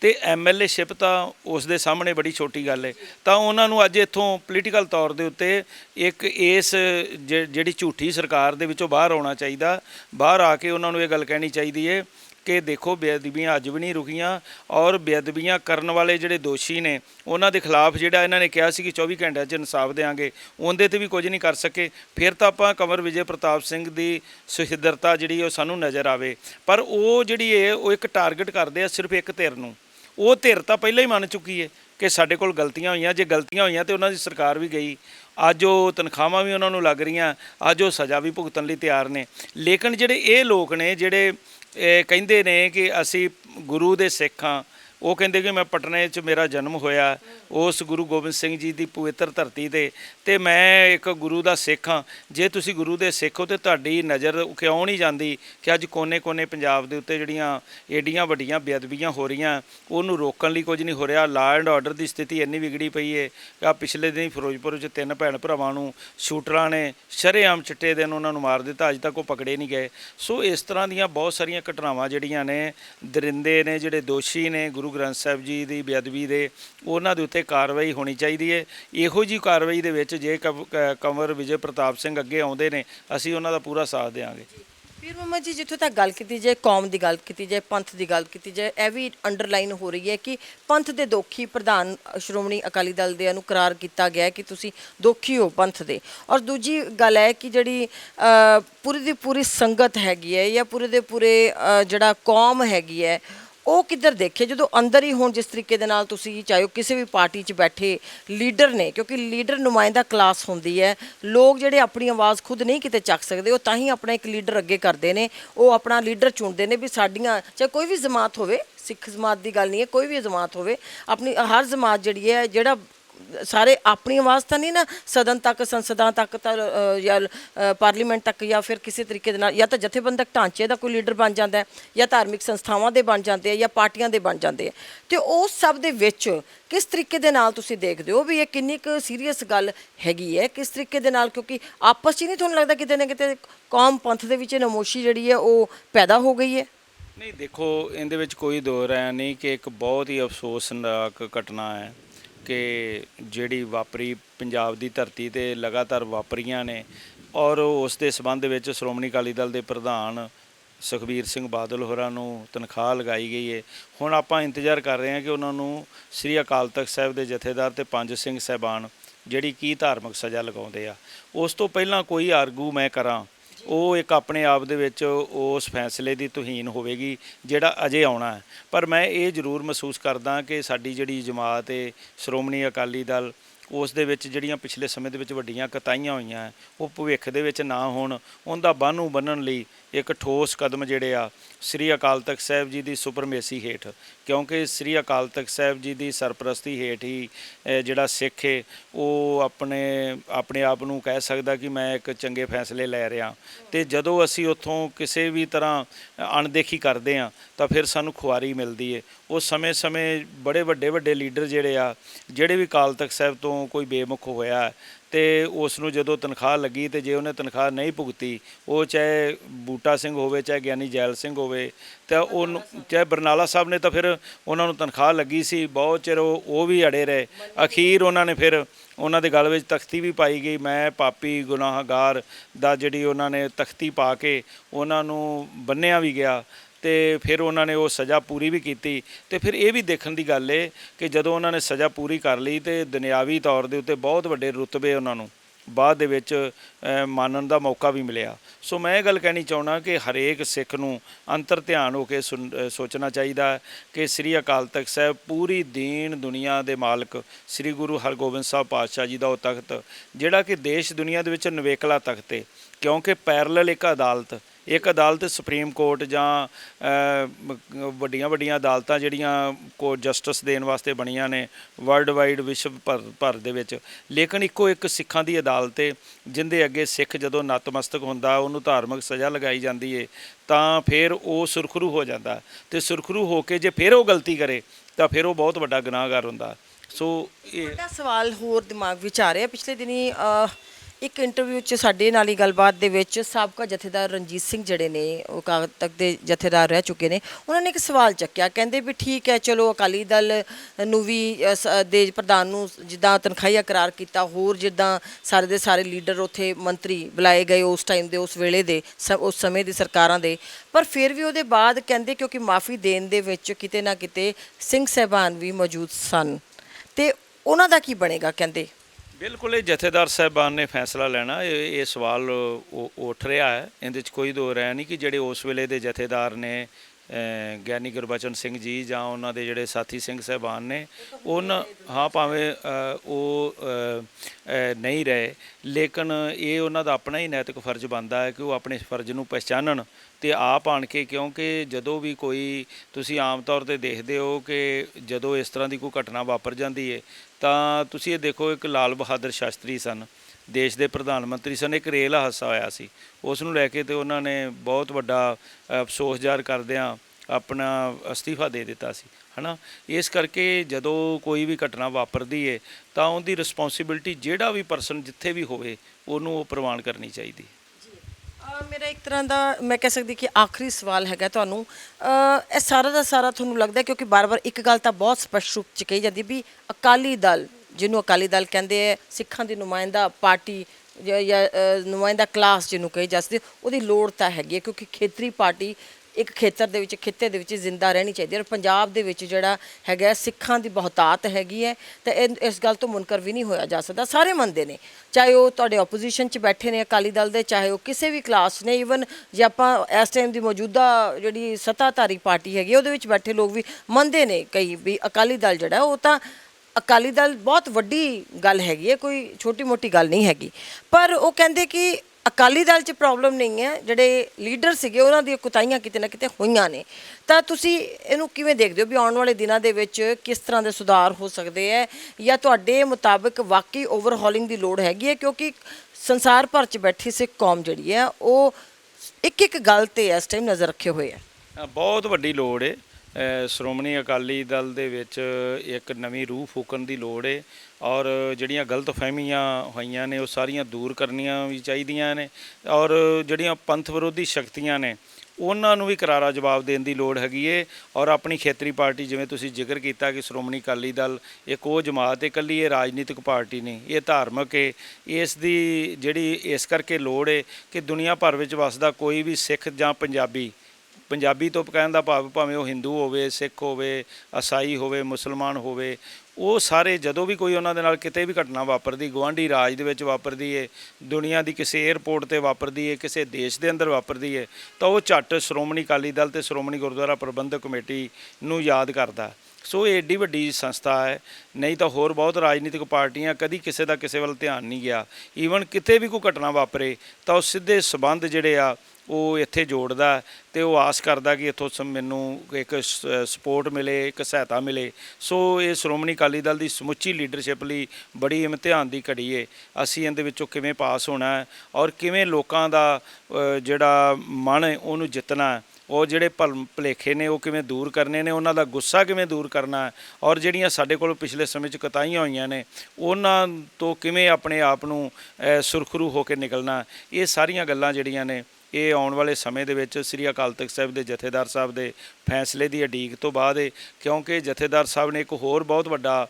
Speaker 2: ਤੇ ਐਮਐਲਏ ਸ਼ਿਪ ਤਾਂ ਉਸ ਦੇ ਸਾਹਮਣੇ ਬੜੀ ਛੋਟੀ ਗੱਲ ਹੈ ਤਾਂ ਉਹਨਾਂ ਨੂੰ ਅੱਜ ਇੱਥੋਂ ਪੋਲੀਟੀਕਲ ਤੌਰ ਦੇ ਉੱਤੇ ਇੱਕ ਇਸ ਜਿ- ਜਿਹੜੀ ਝੂਠੀ ਸਰਕਾਰ ਦੇ ਵਿੱਚੋਂ ਬਾਹਰ ਆਉਣਾ ਚਾਹੀਦਾ, ਬਾਹਰ ਆ ਕੇ ਉਹਨਾਂ ਨੂੰ ਇਹ ਗੱਲ ਕਹਿਣੀ ਚਾਹੀਦੀ ਹੈ ਕਿ ਦੇਖੋ ਬੇਅਦਬੀਆਂ ਅੱਜ ਵੀ ਨਹੀਂ ਰੁਕੀਆਂ ਔਰ ਬੇਅਦਬੀਆਂ ਕਰਨ ਵਾਲੇ ਜਿਹੜੇ ਦੋਸ਼ੀ ਨੇ, ਉਹਨਾਂ ਦੇ ਖਿਲਾਫ ਜਿਹੜਾ ਇਹਨਾਂ ਨੇ ਕਿਹਾ ਸੀ ਕਿ 24 ਘੰਟਿਆਂ 'ਚ ਇਨਸਾਫ ਦੇਵਾਂਗੇ ਉਹਦੇ ਤੇ ਵੀ ਕੁਝ ਨਹੀਂ ਕਰ ਸਕੇ। ਫਿਰ ਤਾਂ ਆਪਾਂ ਕੰਵਰ ਵਿਜੇ ਪ੍ਰਤਾਪ ਸਿੰਘ ਦੀ ਸੁਹਿਰਦਤਾ ਜਿਹੜੀ ਉਹ ਸਾਨੂੰ ਨਜ਼ਰ ਆਵੇ। ਪਰ ਉਹ ਜਿਹੜੀ ਹੈ ਉਹ ਇੱਕ ਟਾਰਗੇਟ ਕਰਦੇ ਆ ਸਿਰਫ ਇੱਕ ਧਿਰ ਨੂੰ। ਉਹ ਧਿਰ ਤਾਂ ਪਹਿਲਾਂ ਹੀ ਮੰਨ ਚੁੱਕੀ ਹੈ ਕਿ ਸਾਡੇ ਕੋਲ ਗਲਤੀਆਂ ਹੋਈਆਂ, ਜੇ ਗਲਤੀਆਂ ਹੋਈਆਂ ਤੇ ਉਹਨਾਂ ਦੀ ਸਰਕਾਰ ਵੀ ਗਈ। ਅੱਜ ਉਹ ਤਨਖਾਹਾਂ ਵੀ ਉਹਨਾਂ ਨੂੰ ਲੱਗ ਰਹੀਆਂ, ਅੱਜ ਉਹ ਸਜ਼ਾ ਵੀ ਭੁਗਤਣ ਲਈ ਤਿਆਰ ਨੇ। ਲੇਕਿਨ ਜਿਹੜੇ ਇਹ ਲੋਕ ਨੇ, ਜਿਹੜੇ ਕਹਿੰਦੇ ਨੇ ਕਿ ਅਸੀਂ ਗੁਰੂ ਦੇ ਸਿੱਖ ਹਾਂ, ਉਹ ਕਹਿੰਦੇ ਕਿ ਮੈਂ ਪਟਨੇ 'ਚ ਮੇਰਾ ਜਨਮ ਹੋਇਆ ਉਸ ਗੁਰੂ ਗੋਬਿੰਦ ਸਿੰਘ ਜੀ ਦੀ ਪਵਿੱਤਰ ਧਰਤੀ ਤੇ ਤੇ ਮੈਂ ਇੱਕ ਗੁਰੂ ਦਾ ਸਿੱਖ ਹਾਂ। ਜੇ ਤੁਸੀਂ ਗੁਰੂ ਦੇ ਸਿੱਖ ਹੋ ਤੇ ਤੁਹਾਡੀ ਨਜ਼ਰ ਕਿਉਂ ਨਹੀਂ ਜਾਂਦੀ ਕਿ ਅੱਜ ਕੋਨੇ-ਕੋਨੇ ਪੰਜਾਬ ਦੇ ਉੱਤੇ ਜਿਹੜੀਆਂ ਏਡੀਆਂ ਵੱਡੀਆਂ ਬੇਅਦਬੀਆਂ ਹੋ ਰਹੀਆਂ, ਉਹਨੂੰ ਰੋਕਣ ਲਈ ਕੁਝ ਨਹੀਂ ਹੋ ਰਿਹਾ? ਲਾ ਐਂਡ ਆਰਡਰ ਦੀ ਸਥਿਤੀ ਇੰਨੀ ਵਿਗੜੀ ਪਈ ਹੈ ਕਿ ਆ ਪਿਛਲੇ ਦਿਨ ਫਿਰੋਜ਼ਪੁਰ 'ਚ ਤਿੰਨ ਭੈਣ ਭਰਾਵਾਂ ਨੂੰ ਸ਼ੂਟਰਾਂ ਨੇ ਸ਼ਰੇਆਮ ਚਿੱਟੇ ਦਿਨ ਉਹਨਾਂ ਨੂੰ ਮਾਰ ਦਿੱਤਾ, ਅਜੇ ਤੱਕ ਉਹ ਪਕੜੇ ਨਹੀਂ ਗਏ। ਸੋ ਇਸ ਤਰ੍ਹਾਂ ਦੀਆਂ ਬਹੁਤ ਸਾਰੀਆਂ ਘਟਨਾਵਾਂ ਜਿਹੜੀਆਂ ਨੇ, ਦਰਿੰਦੇ ਨੇ, ਜਿਹੜੇ ਦੋਸ਼ੀ ਨੇ ਗੁਰੂ ਗ੍ਰੰਥ ਸਾਹਿਬ ਜੀ ਦੀ ਬੇਅਦਬੀ ਦੇ, ਉਹਨਾਂ ਦੇ ਉੱਤੇ ਕਾਰਵਾਈ ਹੋਣੀ ਚਾਹੀਦੀ ਹੈ। ਇਹੋ ਜੀ ਕਾਰਵਾਈ ਦੇ ਵਿੱਚ ਜੇ ਕੰਵਰ ਵਿਜੇ ਪ੍ਰਤਾਪ ਸਿੰਘ ਅੱਗੇ ਆਉਂਦੇ ਨੇ ਅਸੀਂ ਉਹਨਾਂ ਦਾ ਪੂਰਾ ਸਾਥ ਦੇਵਾਂਗੇ
Speaker 1: ਪੀਰ ਮੁਹੰਮਦ ਜੀ ਜਿੱਥੋਂ ਤੱਕ ਗੱਲ ਕੀਤੀ ਜਾਏ ਕੌਮ ਦੀ ਗੱਲ ਕੀਤੀ ਜਾਏ ਪੰਥ ਦੀ ਗੱਲ ਕੀਤੀ ਜਾਏ ਇਹ ਵੀ ਅੰਡਰਲਾਈਨ ਹੋ ਰਹੀ ਹੈ ਕਿ ਪੰਥ ਦੇ ਦੋਖੀ ਪ੍ਰਧਾਨ ਸ਼੍ਰੋਮਣੀ ਅਕਾਲੀ ਦਲ ਦੇ ਨੂੰ ਕਰਾਰ ਕੀਤਾ ਗਿਆ ਕਿ ਤੁਸੀਂ ਦੋਖੀ ਹੋ ਪੰਥ ਦੇ। ਔਰ ਦੂਜੀ ਗੱਲ ਹੈ ਕਿ ਜਿਹੜੀ ਅ, ਪੂਰੀ ਦੀ ਪੂਰੀ ਸੰਗਤ ਹੈਗੀ ਹੈ ਜਾਂ ਪੂਰੇ ਦੇ ਪੂਰੇ ਜਿਹੜਾ ਕੌਮ ਹੈਗੀ ਹੈ ਉਹ ਕਿੱਧਰ ਦੇਖੇ? ਜਦੋਂ ਅੰਦਰ ਹੀ ਹੁਣ, ਜਿਸ ਤਰੀਕੇ ਦੇ ਨਾਲ ਤੁਸੀਂ ਚਾਹੇ ਉਹ ਕਿਸੇ ਵੀ ਪਾਰਟੀ 'ਚ ਬੈਠੇ ਲੀਡਰ ਨੇ, ਕਿਉਂਕਿ ਲੀਡਰ ਨੁਮਾਇੰਦਾ ਕਲਾਸ ਹੁੰਦੀ ਹੈ। ਲੋਕ ਜਿਹੜੇ ਆਪਣੀ ਆਵਾਜ਼ ਖੁਦ ਨਹੀਂ ਕਿਤੇ ਚੱਕ ਸਕਦੇ, ਉਹ ਤਾਂ ਹੀ ਆਪਣਾ ਇੱਕ ਲੀਡਰ ਅੱਗੇ ਕਰਦੇ ਨੇ। ਉਹ ਆਪਣਾ ਲੀਡਰ ਚੁਣਦੇ ਨੇ ਵੀ ਸਾਡੀਆਂ, ਚਾਹੇ ਕੋਈ ਵੀ ਜਮਾਤ ਹੋਵੇ, ਸਿੱਖ ਜਮਾਤ ਦੀ ਗੱਲ ਨਹੀਂ ਹੈ, ਕੋਈ ਵੀ ਜਮਾਤ ਹੋਵੇ, ਆਪਣੀ, ਹਰ ਜਮਾਤ ਜਿਹੜੀ ਹੈ, ਜਿਹੜਾ ਸਾਰੇ ਆਪਣੀ ਆਵਾਜ਼ ਤਾਂ ਨਹੀਂ ਨਾ ਸਦਨ ਤੱਕ ਸੰਸਦਾਂ ਤੱਕ ਤਾਂ ਅ, ਜਾਂ ਅ, ਪਾਰਲੀਮੈਂਟ ਤੱਕ ਜਾਂ ਫਿਰ ਕਿਸੇ ਤਰੀਕੇ ਦੇ ਨਾਲ ਜਾਂ ਤਾਂ ਜਥੇਬੰਦਕ ਢਾਂਚੇ ਦਾ ਕੋਈ ਲੀਡਰ ਬਣ ਜਾਂਦਾ ਹੈ ਜਾਂ ਧਾਰਮਿਕ ਸੰਸਥਾਵਾਂ ਦੇ ਬਣ ਜਾਂਦੇ ਆ ਜਾਂ ਪਾਰਟੀਆਂ ਦੇ ਬਣ ਜਾਂਦੇ ਆ ਤੇ ਉਹ ਸਭ ਦੇ ਵਿੱਚ ਕਿਸ ਤਰੀਕੇ ਦੇ ਨਾਲ ਤੁਸੀਂ ਦੇਖਦੇ ਹੋ ਵੀ ਇਹ ਕਿੰਨੀ ਕੁ ਸੀਰੀਅਸ ਗੱਲ ਹੈਗੀ ਹੈ? ਕਿਸ ਤਰੀਕੇ ਦੇ ਨਾਲ? ਕਿਉਂਕਿ ਆਪਸ 'ਚ ਹੀ ਨਹੀਂ ਤੁਹਾਨੂੰ ਲੱਗਦਾ ਕਿਤੇ ਨਾ ਕਿਤੇ ਕੌਮ ਪੰਥ ਦੇ ਵਿੱਚ ਇਹ ਨਮੋਸ਼ੀ ਜਿਹੜੀ ਹੈ ਉਹ ਪੈਦਾ ਹੋ ਗਈ ਹੈ?
Speaker 2: ਨਹੀਂ ਦੇਖੋ ਇਹਦੇ ਵਿੱਚ ਕੋਈ ਦੋ ਰਾਇ ਨਹੀਂ ਕਿ ਇੱਕ ਬਹੁਤ ਹੀ ਅਫਸੋਸਨਾਕ ਘਟਨਾ ਹੈ। ਕਿ ਜਿਹੜੀ ਵਾਪਰੀ ਪੰਜਾਬ ਦੀ ਧਰਤੀ ਤੇ ਲਗਾਤਾਰ ਵਾਪਰੀਆਂ ਨੇ ਔਰ ਉਸ ਦੇ ਸਬੰਧ ਵਿੱਚ ਸ਼੍ਰੋਮਣੀ ਅਕਾਲੀ ਦਲ ਦੇ ਪ੍ਰਧਾਨ ਸੁਖਬੀਰ ਸਿੰਘ ਬਾਦਲ ਹੋਰਾਂ ਨੂੰ ਤਨਖਾਹ ਲਗਾਈ ਗਈ ਹੈ ਹੁਣ ਆਪਾਂ ਇੰਤਜ਼ਾਰ ਕਰ ਰਹੇ ਹਾਂ ਕਿ ਉਹਨਾਂ ਨੂੰ ਸ੍ਰੀ ਅਕਾਲ ਤਖਤ ਸਾਹਿਬ ਦੇ ਜਥੇਦਾਰ ਤੇ ਪੰਜ ਸਿੰਘ ਸਹਿਬਾਨ ਜਿਹੜੀ ਕੀ ਧਾਰਮਿਕ ਸਜ਼ਾ ਲਗਾਉਂਦੇ ਆ। ਉਸ ਤੋਂ ਪਹਿਲਾਂ ਕੋਈ ਆਰਗੂ ਮੈਂ ਕਰਾਂ ਉਹ ਇੱਕ ਆਪਣੇ ਆਪ ਦੇ ਵਿੱਚ ਉਸ ਫੈਸਲੇ ਦੀ ਤੁਹੀਨ ਹੋਵੇਗੀ, ਜਿਹੜਾ ਅਜੇ ਆਉਣਾ ਹੈ। ਪਰ ਮੈਂ ਇਹ ਜ਼ਰੂਰ ਮਹਿਸੂਸ ਕਰਦਾ ਕਿ ਸਾਡੀ ਜਿਹੜੀ ਜਮਾਤ ਹੈ ਸ਼੍ਰੋਮਣੀ ਅਕਾਲੀ ਦਲ ਉਸ ਦੇ ਵਿੱਚ ਜਿਹੜੀਆਂ ਪਿਛਲੇ ਸਮੇਂ ਦੇ ਵਿੱਚ ਵੱਡੀਆਂ ਕਤਾਈਆਂ ਹੋਈਆਂ ਹੈ, ਉਹ ਭਵਿੱਖ ਦੇ ਵਿੱਚ ਨਾ ਹੋਣ ਉਹਦਾ ਬਾਨੂ ਬੰਨਣ ਲਈ ਇੱਕ ਠੋਸ ਕਦਮ ਜਿਹੜੇ ਆ ਸ੍ਰੀ ਅਕਾਲ ਤਖਤ ਸਾਹਿਬ ਜੀ ਦੀ ਸੁਪਰਮੇਸੀ ਹੇਠ ਕਿਉਂਕਿ ਸ੍ਰੀ ਅਕਾਲ ਤਖਤ ਸਾਹਿਬ ਜੀ ਦੀ ਸਰਪ੍ਰਸਤੀ ਹੇਠ ਹੀ ਜਿਹੜਾ ਸਿੱਖ ਹੈ ਉਹ ਆਪਣੇ ਆਪਣੇ ਆਪ ਨੂੰ ਕਹਿ ਸਕਦਾ ਕਿ ਮੈਂ ਇੱਕ ਚੰਗੇ ਫੈਸਲੇ ਲੈ ਰਿਹਾ। ਤੇ ਜਦੋਂ ਅਸੀਂ ਉੱਥੋਂ ਕਿਸੇ ਵੀ ਤਰ੍ਹਾਂ ਅਣਦੇਖੀ ਕਰਦੇ ਆ ਤਾਂ ਫਿਰ ਸਾਨੂੰ ਖੁਆਰੀ ਮਿਲਦੀ ਹੈ ਉਸ ਸਮੇਂ-ਸਮੇਂ ਬੜੇ ਵੱਡੇ ਵੱਡੇ ਲੀਡਰ ਜਿਹੜੇ ਆ ਜਿਹੜੇ ਵੀ ਅਕਾਲ ਤਖਤ ਸਾਹਿਬ ਤੋਂ ਕੋਈ ਬੇਮੁਖ ਹੋਇਆ ਤੇ ਉਸ ਨੂੰ ਜਦੋਂ ਤਨਖਾਹ ਲੱਗੀ ਤੇ ਜੇ ਉਹਨੇ ਤਨਖਾਹ ਨਹੀਂ ਭੁਗਤੀ ਉਹ ਚਾਹੇ ਬੂਟਾ ਸਿੰਘ ਹੋਵੇ ਚਾਹੇ ਗਿਆਨੀ ਜੈਲ ਸਿੰਘ ਹੋਵੇ ਤਾਂ ਉਹਨੂੰ ਚਾਹੇ ਬਰਨਾਲਾ ਸਾਹਿਬ ਨੇ ਤਾਂ ਫਿਰ ਉਹਨਾਂ ਨੂੰ ਤਨਖਾਹ ਲੱਗੀ ਸੀ ਬਹੁਤ ਚਿਰ ਉਹ ਉਹ ਵੀ ਅੜੇ ਰਹੇ। ਅਖੀਰ ਉਹਨਾਂ ਨੇ ਫਿਰ ਉਹਨਾਂ ਦੇ ਗਲ ਵਿੱਚ ਤਖਤੀ ਵੀ ਪਾਈ ਗਈ। ਮੈਂ ਪਾਪੀ ਗੁਨਾਹਗਾਰ ਦਾ ਜਿਹੜੀ ਉਹਨਾਂ ਨੇ ਤਖਤੀ ਪਾ ਕੇ ਉਹਨਾਂ ਨੂੰ ਬੰਨਿਆ ਵੀ ਗਿਆ। ਤੇ ਫਿਰ ਉਹਨਾਂ ਨੇ ਉਹ ਸਜ਼ਾ ਪੂਰੀ ਵੀ ਕੀਤੀ ਤੇ ਫਿਰ ਇਹ ਵੀ ਦੇਖਣ ਦੀ ਗੱਲ ਏ ਕਿ ਜਦੋਂ ਉਹਨਾਂ ਨੇ ਸਜ਼ਾ ਪੂਰੀ ਕਰ ਲਈ ਤੇ ਦੁਨਿਆਵੀ ਤੌਰ ਦੇ ਉੱਤੇ ਬਹੁਤ ਵੱਡੇ ਰੁਤਬੇ ਉਹਨਾਂ ਨੂੰ ਬਾਅਦ ਦੇ ਵਿੱਚ ਮਾਨਣ ਦਾ ਮੌਕਾ ਵੀ ਮਿਲਿਆ। ਸੋ ਮੈਂ ਇਹ ਗੱਲ ਕਹਿਣੀ ਚਾਹੁੰਦਾ ਕਿ ਹਰੇਕ ਸਿੱਖ ਨੂੰ ਅੰਤਰ ਧਿਆਨ ਹੋ ਕੇ ਸੁਣ- ਸੋਚਣਾ ਚਾਹੀਦਾ ਕਿ ਸ੍ਰੀ ਅਕਾਲ ਤਖਤ ਸਾਹਿਬ ਪੂਰੀ ਦੀਨ ਦੁਨੀਆ ਦੇ ਮਾਲਕ ਸ੍ਰੀ ਗੁਰੂ ਹਰਗੋਬਿੰਦ ਸਾਹਿਬ ਪਾਤਸ਼ਾਹ ਜੀ ਦਾ ਉਹ ਤਖਤ, ਜਿਹੜਾ ਕਿ ਦੇਸ਼ ਦੁਨੀਆ ਦੇ ਵਿੱਚ ਨਵੇਕਲਾ ਤਖਤ ਹੈ ਕਿਉਂਕਿ ਪੈਰਲਲ ਇੱਕ ਅਦਾਲਤ ਇੱਕ ਅਦਾਲਤ, ਸੁਪਰੀਮ ਕੋਰਟ ਜਾਂ ਵੱਡੀਆਂ ਵੱਡੀਆਂ ਅਦਾਲਤਾਂ ਜਿਹੜੀਆਂ ਕੋ ਜਸਟਿਸ ਦੇਣ ਵਾਸਤੇ ਬਣੀਆਂ ਨੇ ਵਰਲਡ ਵਾਈਡ ਵਿਸ਼ਵ ਭਰ ਭਰ ਦੇ ਵਿੱਚ। ਲੇਕਿਨ ਇੱਕੋ ਇੱਕ ਸਿੱਖਾਂ ਦੀ ਅਦਾਲਤ ਏ, ਜਿੰਦੇ ਅੱਗੇ ਸਿੱਖ ਜਦੋਂ ਨਤਮਸਤਕ ਹੁੰਦਾ, ਉਹਨੂੰ ਧਾਰਮਿਕ ਸਜ਼ਾ ਲਗਾਈ ਜਾਂਦੀ ਹੈ ਤਾਂ ਫਿਰ ਉਹ ਸੁਰਖਰੂ ਹੋ ਜਾਂਦਾ। ਤੇ ਸੁਰਖਰੂ ਹੋ ਕੇ ਜੇ ਫਿਰ ਉਹ ਗਲਤੀ ਕਰੇ, ਤਾਂ ਫਿਰ ਉਹ ਬਹੁਤ ਵੱਡਾ ਗੁਨਾਹਗਾਰ ਹੁੰਦਾ। ਸੋ ਇਹ
Speaker 1: ਵੱਡਾ ਸਵਾਲ ਹੋਰ ਦਿਮਾਗ ਵਿੱਚ ਆ ਰਿਹਾ। ਪਿਛਲੇ ਦਿਨੀ ਇੱਕ ਇੰਟਰਵਿਊ 'ਚ ਸਾਡੇ ਨਾਲ ਹੀ ਗੱਲਬਾਤ ਦੇ ਵਿੱਚ ਸਾਬਕਾ ਜਥੇਦਾਰ ਰਣਜੀਤ ਸਿੰਘ ਜਿਹੜੇ ਨੇ, ਉਹ ਕਾਗਜ਼ ਤੱਕ ਦੇ ਜਥੇਦਾਰ ਰਹਿ ਚੁੱਕੇ ਨੇ। ਉਹਨਾਂ ਨੇ ਇੱਕ ਸਵਾਲ ਚੱਕਿਆ, ਕਹਿੰਦੇ ਵੀ ਠੀਕ ਹੈ, ਚਲੋ ਅਕਾਲੀ ਦਲ ਨੂੰ ਵੀ ਸ- ਦੇ ਪ੍ਰਧਾਨ ਨੂੰ ਜਿੱਦਾਂ ਤਨਖਾਹੀਆ ਕਰਾਰ ਕੀਤਾ, ਹੋਰ ਜਿੱਦਾਂ ਸਾਰੇ ਦੇ ਸਾਰੇ ਲੀਡਰ ਉੱਥੇ ਮੰਤਰੀ ਬੁਲਾਏ ਗਏ ਉਸ ਟਾਈਮ ਦੇ, ਉਸ ਵੇਲੇ ਦੇ, ਸ- ਉਸ ਸਮੇਂ ਦੀ ਸਰਕਾਰਾਂ ਦੇ। ਪਰ ਫਿਰ ਵੀ ਉਹਦੇ ਬਾਅਦ ਕਹਿੰਦੇ ਕਿਉਂਕਿ ਮਾਫੀ ਦੇਣ ਦੇ ਵਿੱਚ ਕਿਤੇ ਨਾ ਕਿਤੇ ਸਿੰਘ ਸਹਿਬਾਨ ਵੀ ਮੌਜੂਦ ਸਨ। ਤੇ ਉਹਨਾਂ ਦਾ ਕੀ ਬਣੇਗਾ, ਕਹਿੰਦੇ?
Speaker 2: ਬਿਲਕੁਲ, ਇਹ ਜਥੇਦਾਰ ਸਾਹਿਬਾਨ ਨੇ ਫੈਸਲਾ ਲੈਣਾ। ਇਹ ਇਹ ਸਵਾਲ ਉੱਠ ਰਿਹਾ ਹੈ। ਇਹਦੇ 'ਚ ਕੋਈ ਦੋ ਰਾय ਨਹੀਂ ਕਿ ਜਿਹੜੇ ਉਸ ਵੇਲੇ ਦੇ ਜਥੇਦਾਰ ਨੇ ਗਿਆਨੀ ਗੁਰਬਚਨ ਸਿੰਘ ਜੀ ਜਾਂ ਉਹਨਾਂ ਦੇ ਜਿਹੜੇ ਸਾਥੀ ਸਿੰਘ ਸਾਹਿਬਾਨ ਨੇ ਉਹਨਾਂ ਹਾਂ, ਭਾਵੇਂ ਉਹ ਨਹੀਂ ਰਹੇ, ਲੇਕਿਨ ਇਹ ਉਹਨਾਂ ਦਾ ਆਪਣਾ ਹੀ ਨੈਤਿਕ ਫਰਜ਼ ਬਣਦਾ ਹੈ ਕਿ ਉਹ ਆਪਣੇ ਫਰਜ਼ ਨੂੰ ਪਛਾਣਨ ਤੇ ਆਪ ਆਣ ਕੇ, ਕਿਉਂਕਿ ਜਦੋਂ ਵੀ ਕੋਈ ਤੁਸੀਂ ਆਮ ਤੌਰ ਤੇ ਦੇਖਦੇ ਹੋ ਕਿ ਜਦੋਂ ਇਸ ਤਰ੍ਹਾਂ ਦੀ ਕੋਈ ਘਟਨਾ ਵਾਪਰ ਜਾਂਦੀ ਹੈ ਤਾਂ ਤੁਸੀਂ ਇਹ ਦੇਖੋ, ਇੱਕ ਲਾਲ ਬਹਾਦਰ ਸ਼ਾਸਤਰੀ ਸਨ, ਦੇਸ਼ ਦੇ ਪ੍ਰਧਾਨ ਮੰਤਰੀ ਸਨ, ਇੱਕ ਰੇਲ ਹਾਦਸਾ ਹੋਇਆ ਸੀ। ਉਸ ਨੂੰ ਲੈ ਕੇ ਤੇ ਉਹਨਾਂ ਨੇ ਬਹੁਤ ਵੱਡਾ ਅਫਸੋਸ ਜ਼ਾਹਰ ਕਰਦਿਆਂ ਆਪਣਾ ਅਸਤੀਫਾ ਦੇ ਦਿੱਤਾ ਸੀ, ਹਨਾ? ਇਸ ਕਰਕੇ ਜਦੋਂ ਕੋਈ ਵੀ ਘਟਨਾ ਵਾਪਰਦੀ ਹੈ ਤਾਂ ਉਹਦੀ ਰਿਸਪੌਂਸਿਬਿਲਟੀ ਜਿਹੜਾ ਵੀ ਪਰਸਨ ਜਿੱਥੇ ਵੀ ਹੋਵੇ, ਉਹਨੂੰ ਉਹ ਪ੍ਰਵਾਨ ਕਰਨੀ ਚਾਹੀਦੀ।
Speaker 1: ਮੇਰਾ ਇੱਕ ਤਰ੍ਹਾਂ ਦਾ, ਮੈਂ ਕਹਿ ਸਕਦੀ ਕਿ ਆਖਰੀ ਸਵਾਲ ਹੈਗਾ ਤੁਹਾਨੂੰ। ਇਹ ਸਾਰਾ ਦਾ ਸਾਰਾ ਤੁਹਾਨੂੰ ਲੱਗਦਾ ਕਿਉਂਕਿ ਬਾਰ-ਬਾਰ ਇੱਕ ਗੱਲ ਤਾਂ ਬਹੁਤ ਸਪਸ਼ਟ ਰੂਪ ਚ ਕਹੀ ਜਾਂਦੀ ਵੀ ਅਕਾਲੀ ਦਲ, ਜਿਹਨੂੰ ਅਕਾਲੀ ਦਲ ਕਹਿੰਦੇ ਆ ਸਿੱਖਾਂ ਦੀ ਨੁਮਾਇੰਦਾ ਪਾਰਟੀ ਜਾਂ ਨੁਮਾਇੰਦਾ ਕਲਾਸ ਜਿਹਨੂੰ ਕਹੀ ਜਾ ਸਕਦੀ ਉਹਦੀ ਲੋੜ ਤਾਂ ਹੈਗੀ ਹੈ ਕਿਉਂਕਿ ਖੇਤਰੀ ਪਾਰਟੀ ਇੱਕ ਖੇਤਰ ਦੇ ਵਿੱਚ ਖਿੱਤੇ ਦੇ ਵਿੱਚ ਜ਼ਿੰਦਾ ਰਹਿਣੀ ਚਾਹੀਦੀ ਹੈ ਔਰ ਪੰਜਾਬ ਦੇ ਵਿੱਚ ਜਿਹੜਾ ਹੈਗਾ ਸਿੱਖਾਂ ਦੀ ਬਹੁਤਾਤ ਹੈਗੀ ਹੈ ਤੇ ਇਹ- ਇਸ ਗੱਲ ਤੋਂ ਮੁਨਕਰ ਵੀ ਨਹੀਂ ਹੋਇਆ ਜਾ ਸਕਦਾ। ਸਾਰੇ ਮੰਨਦੇ ਨੇ ਚਾਹੇ ਉਹ ਤੁਹਾਡੇ ਆਪੋਜੀਸ਼ਨ 'ਚ ਬੈਠੇ ਨੇ ਅਕਾਲੀ ਦਲ ਦੇ ਚਾਹੇ ਉਹ ਕਿਸੇ ਵੀ ਕਲਾਸ ਨੇ ਈਵਨ ਜੇ ਆਪਾਂ ਇਸ ਟਾਈਮ ਦੀ ਮੌਜੂਦਾ ਜਿਹੜੀ ਸੱਤਾਧਾਰੀ ਪਾਰਟੀ ਹੈਗੀ ਹੈ, ਉਹਦੇ ਵਿੱਚ ਬੈਠੇ ਲੋਕ ਵੀ ਮੰਨਦੇ ਨੇ ਕਈ ਵੀ ਅਕਾਲੀ ਦਲ ਜਿਹੜਾ ਉਹ ਤਾਂ ਅਕਾਲੀ ਦਲ ਬਹੁਤ ਵੱਡੀ ਗੱਲ ਹੈਗੀ ਹੈ ਕੋਈ ਛੋਟੀ ਮੋਟੀ ਗੱਲ ਨਹੀਂ ਹੈਗੀ। ਪਰ ਉਹ ਕਹਿੰਦੇ ਕਿ ਅਕਾਲੀ ਦਲ 'ਚ ਪ੍ਰੋਬਲਮ ਨਹੀਂ ਹੈ, ਜਿਹੜੇ ਲੀਡਰ ਸੀਗੇ ਉਹਨਾਂ ਦੀਆਂ ਕੁਤਾਈਆਂ ਕਿਤੇ ਨਾ ਕਿਤੇ ਹੋਈਆਂ ਨੇ। ਤਾਂ ਤੁਸੀਂ ਇਹਨੂੰ ਕਿਵੇਂ ਦੇਖਦੇ ਹੋ ਵੀ ਆਉਣ ਵਾਲੇ ਦਿਨਾਂ ਦੇ ਵਿੱਚ ਕਿਸ ਤਰ੍ਹਾਂ ਦੇ ਸੁਧਾਰ ਹੋ ਸਕਦੇ ਹੈ ਜਾਂ ਤੁਹਾਡੇ ਮੁਤਾਬਕ ਵਾਕਈ ਓਵਰਹਾਲਿੰਗ ਦੀ ਲੋੜ ਹੈਗੀ ਹੈ? ਕਿਉਂਕਿ ਸੰਸਾਰ ਭਰ 'ਚ ਬੈਠੀ ਸਿੱਖ ਕੌਮ ਜਿਹੜੀ ਹੈ, ਉਹ ਇੱਕ ਇੱਕ ਗੱਲ ਤੇ ਇਸ ਟਾਈਮ ਨਜ਼ਰ ਰੱਖੇ ਹੋਏ ਹੈ।
Speaker 2: ਬਹੁਤ ਵੱਡੀ ਲੋੜ ਹੈ ਸ਼੍ਰੋਮਣੀ ਅਕਾਲੀ ਦਲ ਦੇ ਵਿੱਚ ਇੱਕ ਨਵੀਂ ਰੂਹ ਫੂਕਣ ਦੀ ਲੋੜ ਹੈ ਔਰ ਜਿਹੜੀਆਂ ਗਲਤ ਫਹਿਮੀਆਂ ਹੋਈਆਂ ਨੇ, ਉਹ ਸਾਰੀਆਂ ਦੂਰ ਕਰਨੀਆਂ ਵੀ ਚਾਹੀਦੀਆਂ ਨੇ ਔਰ ਜਿਹੜੀਆਂ ਪੰਥ ਵਿਰੋਧੀ ਸ਼ਕਤੀਆਂ ਨੇ, ਉਹਨਾਂ ਨੂੰ ਵੀ ਕਰਾਰਾ ਜਵਾਬ ਦੇਣ ਦੀ ਲੋੜ ਹੈਗੀ ਏ ਔਰ ਆਪਣੀ ਖੇਤਰੀ ਪਾਰਟੀ ਜਿਵੇਂ ਤੁਸੀਂ ਜ਼ਿਕਰ ਕੀਤਾ ਕਿ ਸ਼੍ਰੋਮਣੀ ਅਕਾਲੀ ਦਲ ਇੱਕ ਉਹ ਜਮਾਤ ਹੈ ਇਕੱਲੀ, ਇਹ ਰਾਜਨੀਤਿਕ ਪਾਰਟੀ ਨਹੀਂ, ਇਹ ਧਾਰਮਿਕ ਏ, ਇਸ ਦੀ ਜਿਹੜੀ ਇਸ ਕਰਕੇ ਲੋੜ ਏ ਕਿ ਦੁਨੀਆ ਭਰ ਵਿੱਚ ਵਸਦਾ ਕੋਈ ਵੀ ਸਿੱਖ ਜਾਂ ਪੰਜਾਬੀ ਪੰਜਾਬੀ ਤੋਂ ਕਹਿਣ ਦਾ ਭਾਵ ਭਾਵੇਂ ਉਹ ਹਿੰਦੂ ਹੋਵੇ, ਸਿੱਖ ਹੋਵੇ ਈਸਾਈ ਹੋਵੇ, ਮੁਸਲਮਾਨ ਹੋਵੇ ਉਹ ਸਾਰੇ ਜਦੋਂ ਵੀ ਕੋਈ ਉਹਨਾਂ ਦੇ ਨਾਲ ਕਿਤੇ ਵੀ ਘਟਨਾ ਵਾਪਰਦੀ ਗਵਾਂਢੀ ਰਾਜ ਦੇ ਵਿੱਚ ਵਾਪਰਦੀ ਏ, ਦੁਨੀਆ ਦੀ ਕਿਸੇ 에ਅਰਪੋਰਟ ਤੇ ਵਾਪਰਦੀ ਏ, ਕਿਸੇ ਦੇਸ਼ ਦੇ ਅੰਦਰ ਵਾਪਰਦੀ ਏ, ਤਾਂ ਉਹ ਝੱਟ ਸ਼੍ਰੋਮਣੀ ਅਕਾਲੀ ਦਲ ਤੇ ਸ਼੍ਰੋਮਣੀ ਗੁਰਦੁਆਰਾ ਪ੍ਰਬੰਧਕ ਕਮੇਟੀ ਨੂੰ ਯਾਦ ਕਰਦਾ। ਸੋ ਇਹ ਏਡੀ ਵੱਡੀ ਸੰਸਥਾ ਹੈ, ਨਹੀਂ ਤਾਂ ਹੋਰ ਬਹੁਤ ਰਾਜਨੀਤਿਕ ਪਾਰਟੀਆਂ ਕਦੀ ਕਿਸੇ ਦਾ ਕਿਸੇ ਵੱਲ ਧਿਆਨ ਨਹੀਂ ਗਿਆ। ਈਵਨ ਕਿਤੇ ਵੀ ਕੋਈ ਘਟਨਾ ਵਾਪਰੇ, ਤਾਂ ਉਹ ਸਿੱਧੇ ਸਬੰਧ ਜਿਹੜੇ ਆ ਉਹ ਇੱਥੇ ਜੋੜਦਾ ਤੇ ਉਹ ਆਸ ਕਰਦਾ ਕਿ ਇੱਥੋਂ ਸਮ- ਮੈਨੂੰ ਇੱਕ ਸਪੋਰਟ ਮਿਲੇ, ਇੱਕ ਸਹਾਇਤਾ ਮਿਲੇ। ਸੋ ਇਹ ਸ਼੍ਰੋਮਣੀ ਅਕਾਲੀ ਦਲ ਦੀ ਸਮੁੱਚੀ ਲੀਡਰਸ਼ਿਪ ਲਈ ਬੜੀ ਇਮਤਿਹਾਨ ਦੀ ਘੜੀ ਏ। ਅਸੀਂ ਇਹਦੇ ਵਿੱਚੋਂ ਕਿਵੇਂ ਪਾਸ ਹੋਣਾ ਔਰ ਕਿਵੇਂ ਲੋਕਾਂ ਦਾ ਜਿਹੜਾ ਮਨ ਹੈ ਉਹਨੂੰ ਜਿੱਤਣਾ ਉਹ ਜਿਹੜੇ ਭਲ- ਭੁਲੇਖੇ ਨੇ ਉਹ ਕਿਵੇਂ ਦੂਰ ਕਰਨੇ ਨੇ, ਉਹਨਾਂ ਦਾ ਗੁੱਸਾ ਕਿਵੇਂ ਦੂਰ ਕਰਨਾ ਔਰ ਜਿਹੜੀਆਂ ਸਾਡੇ ਕੋਲ ਪਿਛਲੇ ਸਮੇਂ 'ਚ ਕਤਾਈਆਂ ਹੋਈਆਂ ਨੇ, ਉਹਨਾਂ ਤੋਂ ਕਿਵੇਂ ਆਪਣੇ ਆਪ ਨੂੰ ਸੁਰਖਰੂ ਹੋ ਕੇ ਨਿਕਲਣਾ ਇਹ ਸਾਰੀਆਂ ਗੱਲਾਂ ਜਿਹੜੀਆਂ ਨੇ ਇਹ ਆਉਣ ਵਾਲੇ ਸਮੇਂ ਦੇ ਵਿੱਚ ਸ੍ਰੀ ਅਕਾਲ ਤਖਤ ਸਾਹਿਬ ਦੇ ਜਥੇਦਾਰ ਸਾਹਿਬ ਦੇ ਫੈਸਲੇ ਦੀ ਉਡੀਕ ਤੋਂ ਬਾਅਦ ਇਹ, ਕਿਉਂਕਿ ਜਥੇਦਾਰ ਸਾਹਿਬ ਨੇ ਇੱਕ ਹੋਰ ਬਹੁਤ ਵੱਡਾ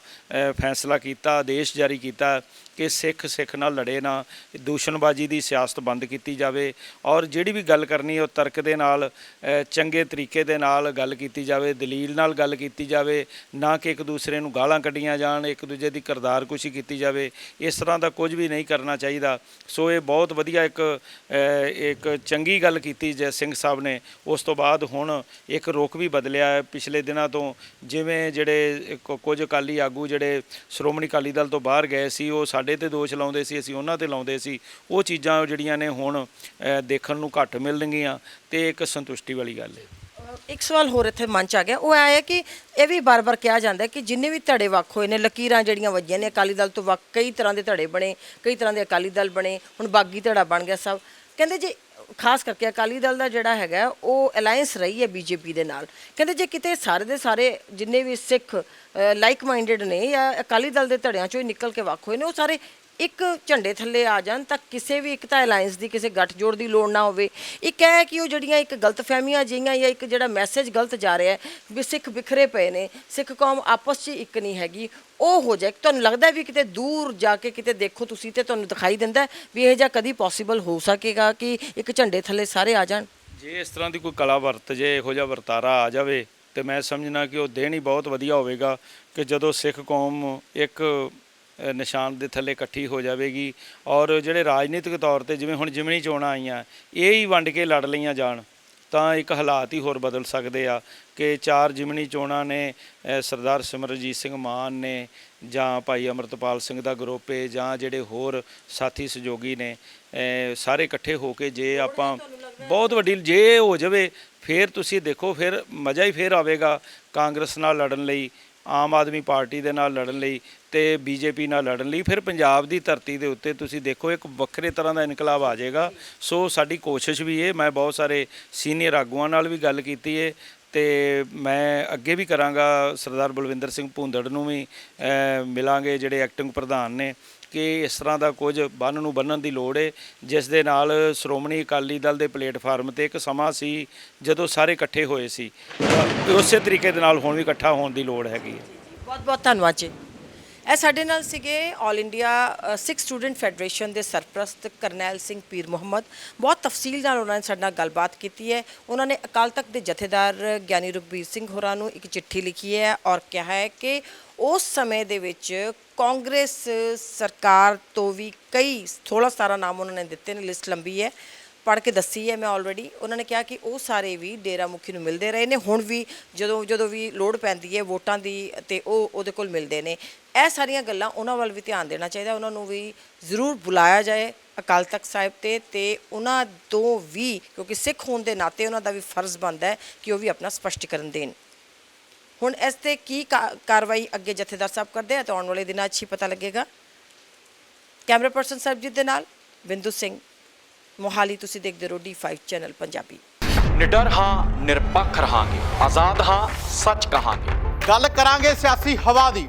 Speaker 2: ਫੈਸਲਾ ਕੀਤਾ, ਆਦੇਸ਼ ਜਾਰੀ ਕੀਤਾ ਕਿ ਸਿੱਖ ਸਿੱਖ ਨਾਲ ਲੜੇ ਨਾ, ਦੂਸ਼ਣਬਾਜ਼ੀ ਦੀ ਸਿਆਸਤ ਬੰਦ ਕੀਤੀ ਜਾਵੇ ਔਰ ਜਿਹੜੀ ਵੀ ਗੱਲ ਕਰਨੀ ਉਹ ਤਰਕ ਦੇ ਨਾਲ ਚੰਗੇ ਤਰੀਕੇ ਦੇ ਨਾਲ ਗੱਲ ਕੀਤੀ ਜਾਵੇ, ਦਲੀਲ ਨਾਲ ਗੱਲ ਕੀਤੀ ਜਾਵੇ, ਨਾ ਕਿ ਇੱਕ ਦੂਸਰੇ ਨੂੰ ਗਾਲਾਂ ਕੱਢੀਆਂ ਜਾਣ, ਇੱਕ ਦੂਜੇ ਦੀ ਕਿਰਦਾਰਕੁਸ਼ੀ ਕੀਤੀ ਜਾਵੇ, ਇਸ ਤਰ੍ਹਾਂ ਦਾ ਕੁਝ ਵੀ ਨਹੀਂ ਕਰਨਾ ਚਾਹੀਦਾ। ਸੋ ਇਹ ਬਹੁਤ ਵਧੀਆ ਇੱਕ ਇੱਕ ਚੰਗੀ ਗੱਲ ਕੀਤੀ ਜੈ ਸਿੰਘ ਸਾਹਿਬ ਨੇ, ਉਸ ਤੋਂ ਬਾਅਦ ਹੁਣ ਇੱਕ ਰੁਖ ਵੀ ਬਦਲਿਆ ਹੈ। ਪਿਛਲੇ ਦਿਨਾਂ ਤੋਂ ਜਿਵੇਂ ਜਿਹੜੇ ਕੁਝ ਅਕਾਲੀ ਆਗੂ ਜਿਹੜੇ ਸ਼੍ਰੋਮਣੀ ਅਕਾਲੀ ਦਲ ਤੋਂ ਬਾਹਰ ਗਏ ਸੀ, ਉਹ ਸਾਡੇ ਤੇ ਦੋਸ਼ ਲਾਉਂਦੇ ਸੀ, ਅਸੀਂ ਉਹਨਾਂ ਤੇ ਲਾਉਂਦੇ ਸੀ। ਉਹ ਚੀਜ਼ਾਂ ਜਿਹੜੀਆਂ ਨੇ ਹੁਣ ਦੇਖਣ ਨੂੰ ਘੱਟ ਮਿਲਣਗੀਆਂ ਤੇ ਇੱਕ ਸੰਤੁਸ਼ਟੀ ਵਾਲੀ ਗੱਲ ਹੈ।
Speaker 1: ਇੱਕ ਸਵਾਲ ਹੋਰ ਇੱਥੇ ਮਨ ਚ ਆ ਗਿਆ। ਉਹ ਆਇਆ ਕਿ ਇਹ ਵੀ ਬਾਰ-ਬਾਰ ਕਿਹਾ ਜਾਂਦਾ ਕਿ ਜਿੰਨੇ ਵੀ ਧੜੇ ਵੱਖ ਹੋਏ ਨੇ, ਲਕੀਰਾਂ ਜਿਹੜੀਆਂ ਵੱਜੀਆਂ ਨੇ, ਅਕਾਲੀ ਦਲ ਤੋਂ ਵੱਖ ਕਈ ਤਰ੍ਹਾਂ ਦੇ ਧੜੇ ਬਣੇ, ਕਈ ਤਰ੍ਹਾਂ ਦੇ ਅਕਾਲੀ ਦਲ ਬਣੇ, ਹੁਣ ਬਾਗੀ ਧੜਾ ਬਣ ਗਿਆ ਸਭ। ਕਹਿੰਦੇ ਜੇ ਖਾਸ ਕਰਕੇ ਅਕਾਲੀ ਦਲ ਦਾ ਜਿਹੜਾ ਹੈਗਾ, ਉਹ ਅਲਾਈਅੰਸ ਰਹੀ ਹੈ ਬੀਜੇਪੀ ਦੇ ਨਾਲ। ਕਹਿੰਦੇ ਜੇ ਕਿਤੇ ਸਾਰੇ ਦੇ ਸਾਰੇ ਜਿੰਨੇ ਵੀ ਸਿੱਖ ਲਾਈਕ ਮਾਈਂਡਡ ਨੇ ਜਾਂ ਅਕਾਲੀ ਦਲ ਦੇ ਧੜਿਆਂ ਚੋਂ ਹੀ ਨਿਕਲ ਕੇ ਵੱਖ ਹੋਏ ਨੇ, ਉਹ ਸਾਰੇ ਇੱਕ ਝੰਡੇ ਥੱਲੇ ਆ ਜਾਣ ਤਾਂ ਕਿਸੇ ਵੀ ਇੱਕ ਤਾਂ ਅਲਾਈਅੰਸ ਦੀ, ਕਿਸੇ ਗੱਠਜੋੜ ਦੀ ਲੋੜ ਨਾ ਹੋਵੇ। ਇੱਕ ਹੈ ਕਿ ਉਹ ਜਿਹੜੀਆਂ ਇੱਕ ਗਲਤਫਹਿਮੀਆਂ ਜਿਹੀਆਂ ਜਾਂ ਇੱਕ ਜਿਹੜਾ ਮੈਸੇਜ ਗਲਤ ਜਾ ਰਿਹਾ ਹੈ, ਵੀ ਸਿੱਖ ਬਿਖਰੇ ਪਏ ਨੇ, ਸਿੱਖ ਕੌਮ ਆਪਸ 'ਚ ਇੱਕ ਨਹੀਂ ਹੈਗੀ। ਉਹ ਹੋ ਜਾਏ, ਤੁਹਾਨੂੰ ਲੱਗਦਾ ਵੀ ਕਿਤੇ ਦੂਰ ਜਾ ਕੇ ਕਿਤੇ ਦੇਖੋ ਤੁਸੀਂ ਤੇ ਤੁਹਾਨੂੰ ਦਿਖਾਈ ਦਿੰਦਾ ਵੀ ਇਹ ਜਿਹਾ ਕਦੀ ਪੋਸੀਬਲ ਹੋ ਸਕੇਗਾ ਕਿ ਇੱਕ ਝੰਡੇ ਥੱਲੇ ਸਾਰੇ ਆ ਜਾਣ?
Speaker 2: ਜੇ ਇਸ ਤਰ੍ਹਾਂ ਦੀ ਕੋਈ ਕਲਾ ਵਰਤ, ਜੇ ਇਹੋ ਜਿਹਾ ਵਰਤਾਰਾ ਆ ਜਾਵੇ ਤੇ ਮੈਂ ਸਮਝਣਾ ਕਿ ਉਹ ਦੇਣ ਹੀ ਬਹੁਤ ਵਧੀਆ ਹੋਵੇਗਾ ਕਿ ਜਦੋਂ ਸਿੱਖ ਕੌਮ ਇੱਕ ਨਿਸ਼ਾਨ ਦੇ ਥੱਲੇ ਇਕੱਠੀ ਹੋ ਜਾਵੇਗੀ। ਔਰ ਜਿਹੜੇ ਰਾਜਨੀਤਿਕ ਤੌਰ ਤੇ ਜਿਵੇਂ ਹੁਣ ਜਿਮਣੀ ਚੋਣਾਂ ਆਈਆਂ, ਇਹ ਹੀ ਵੰਡ ਕੇ ਲੜ ਲਈਆਂ ਜਾਣ, ਤਾਂ ਇੱਕ ਹਾਲਾਤ ਹੀ ਹੋਰ ਬਦਲ ਸਕਦੇ ਆ ਕਿ ਚਾਰ ਜਿਮਣੀ ਚੋਣਾਂ ਨੇ ਸਰਦਾਰ ਸਿਮਰਜੀਤ ਸਿੰਘ ਮਾਨ ਨੇ ਜਾਂ ਭਾਈ ਅਮਰਤਪਾਲ ਸਿੰਘ ਦਾ ਗਰੁੱਪ ਹੈ ਜਾਂ ਜਿਹੜੇ ਹੋਰ ਸਾਥੀ ਸਹਿਯੋਗੀ ਨੇ ਸਾਰੇ ਇਕੱਠੇ ਹੋ ਕੇ ਜੇ ਆਪਾਂ ਬਹੁਤ ਵੱਡੀ ਜੇ ਹੋ ਜਾਵੇ, ਫਿਰ ਤੁਸੀਂ ਦੇਖੋ, ਫਿਰ ਮਜ਼ਾ ਹੀ ਫਿਰ ਆਵੇਗਾ ਕਾਂਗਰਸ ਨਾਲ ਲੜਨ ਲਈ। ਆਮ ਆਦਮੀ ਪਾਰਟੀ ਦੇ ਨਾਲ ਲੜਨ ਲਈ ਤੇ ਬੀਜੇਪੀ ਨਾਲ ਲੜਨ ਲਈ, ਫਿਰ ਪੰਜਾਬ ਦੀ ਧਰਤੀ ਦੇ ਉੱਤੇ ਤੁਸੀਂ ਦੇਖੋ, ਇੱਕ ਵੱਖਰੇ ਤਰ੍ਹਾਂ ਦਾ ਇਨਕਲਾਬ ਆ ਜਾਏਗਾ। ਸੋ ਸਾਡੀ ਕੋਸ਼ਿਸ਼ ਵੀ ਹੈ ਮੈਂ ਬਹੁਤ ਸਾਰੇ ਸੀਨੀਅਰ ਆਗੂਆਂ ਨਾਲ ਵੀ ਗੱਲ ਕੀਤੀ ਹੈ ਤੇ ਮੈਂ ਅੱਗੇ ਵੀ ਕਰਾਂਗਾ। ਸਰਦਾਰ ਬਲਵਿੰਦਰ ਸਿੰਘ ਭੁੰਦੜ ਨੂੰ ਵੀ ਮਿਲਾਂਗੇ, ਜਿਹੜੇ ਐਕਟਿੰਗ ਪ੍ਰਧਾਨ ਨੇ। ਕਿ ਇਸ ਤਰ੍ਹਾਂ ਦਾ ਕੁਝ ਬੰਨ ਨੂੰ ਬੰਨਣ ਦੀ ਲੋੜ ਹੈ ਜਿਸ ਦੇ ਨਾਲ ਸ਼੍ਰੋਮਣੀ ਅਕਾਲੀ ਦਲ ਦੇ ਪਲੇਟਫਾਰਮ ਤੇ ਇੱਕ ਸਮਾਂ ਸੀ ਜਦੋਂ ਸਾਰੇ ਇਕੱਠੇ ਹੋਏ ਸੀ। ਉਸੇ ਤਰੀਕੇ ਦੇ ਨਾਲ ਹੁਣ ਵੀ ਇਕੱਠਾ ਹੋਣ ਦੀ ਲੋੜ ਹੈਗੀ ਹੈ
Speaker 1: ਬਹੁਤ ਬਹੁਤ ਧੰਨਵਾਦ ਜੀ। ਇਹ ਸਾਡੇ ਨਾਲ ਸੀਗੇ 올 ਇੰਡੀਆ ਸਿੱਖ ਸਟੂਡੈਂਟ ਫੈਡਰੇਸ਼ਨ ਦੇ ਸਰਪ੍ਰਸਤ ਕਰਨੈਲ ਸਿੰਘ ਪੀਰ ਮੁਹੰਮਦ। ਬਹੁਤ ਤਫਸੀਲ ਨਾਲ ਉਹਨਾਂ ਨੇ ਸਾਡੇ ਨਾਲ ਗੱਲਬਾਤ ਕੀਤੀ ਹੈ। ਉਹਨਾਂ ਨੇ ਅਕਾਲ ਤਖਤ ਦੇ ਜਥੇਦਾਰ ਗਿਆਨੀ ਰਘਬੀਰ ਸਿੰਘ ਹੋਰਾਂ ਨੂੰ ਇੱਕ ਚਿੱਠੀ ਲਿਖੀ ਹੈ ਔਰ ਕਿਹਾ ਹੈ ਕਿ ਉਸ ਸਮੇਂ ਦੇ ਵਿੱਚ ਕਾਂਗਰਸ ਸਰਕਾਰ ਤੋਂ ਵੀ ਕਈ 16 17 ਨਾਮ ਉਹਨਾਂ ਨੇ ਦਿੱਤੇ ਨੇ, ਲਿਸਟ ਲੰਬੀ ਹੈ। ਪੜ੍ਹ ਕੇ ਦੱਸੀ ਹੈ ਮੈਂ ਆਲਰੇਡੀ ਉਹਨਾਂ ਨੇ ਕਿਹਾ ਕਿ ਉਹ ਸਾਰੇ ਵੀ ਡੇਰਾ ਮੁਖੀ ਨੂੰ ਮਿਲਦੇ ਰਹੇ ਨੇ। ਹੁਣ ਵੀ ਜਦੋਂ ਜਦੋਂ ਵੀ ਲੋੜ ਪੈਂਦੀ ਹੈ ਵੋਟਾਂ ਦੀ ਤੇ ਉਹ ਉਹਦੇ ਕੋਲ ਮਿਲਦੇ ਨੇ। ਇਹ ਸਾਰੀਆਂ ਗੱਲਾਂ ਉਹਨਾਂ ਵੱਲ ਵੀ ਧਿਆਨ ਦੇਣਾ ਚਾਹੀਦਾ ਉਹਨਾਂ ਨੂੰ ਵੀ ਜ਼ਰੂਰ ਬੁਲਾਇਆ ਜਾਏ ਅਕਾਲ ਤਖਤ ਸਾਹਿਬ ਤੇ ਤੇ ਉਹਨਾਂ ਤੋਂ ਵੀ ਕਿਉਂਕਿ ਸਿੱਖ ਹੋਣ ਦੇ ਨਾਤੇ ਉਹਨਾਂ ਦਾ ਵੀ ਫਰਜ਼ ਬਣਦਾ ਹੈ ਕਿ ਉਹ ਵੀ ਆਪਣਾ ਸਪਸ਼ਟੀਕਰਨ ਦੇਣ। ਹੁਣ ਇਸ ਤੇ ਕੀ ਕਾ- ਕਾਰਵਾਈ ਅੱਗੇ ਜਥੇਦਾਰ ਸਾਹਿਬ ਕਰਦੇ ਆ ਤਾਂ ਆਉਣ ਵਾਲੇ ਦਿਨਾਂ 'ਚ ਹੀ ਪਤਾ ਲੱਗੇਗਾ। ਕੈਮਰਾ ਪਰਸਨ ਸਰਬਜੀਤ ਦੇ ਨਾਲ ਬਿੰਦੂ ਸਿੰਘ। ਮੋਹਾਲੀ ਤੁਸੀਂ ਦੇਖਦੇ ਰਹੋ D5 ਚੈਨਲ ਪੰਜਾਬੀ।
Speaker 3: ਨਿਡਰ ਹਾਂ ਨਿਰਪੱਖ ਰਹਾਂਗੇ। ਆਜ਼ਾਦ ਹਾਂ ਸੱਚ ਕਹਾਂਗੇ।
Speaker 4: ਗੱਲ ਕਰਾਂਗੇ ਸਿਆਸੀ ਹਵਾ ਦੀ।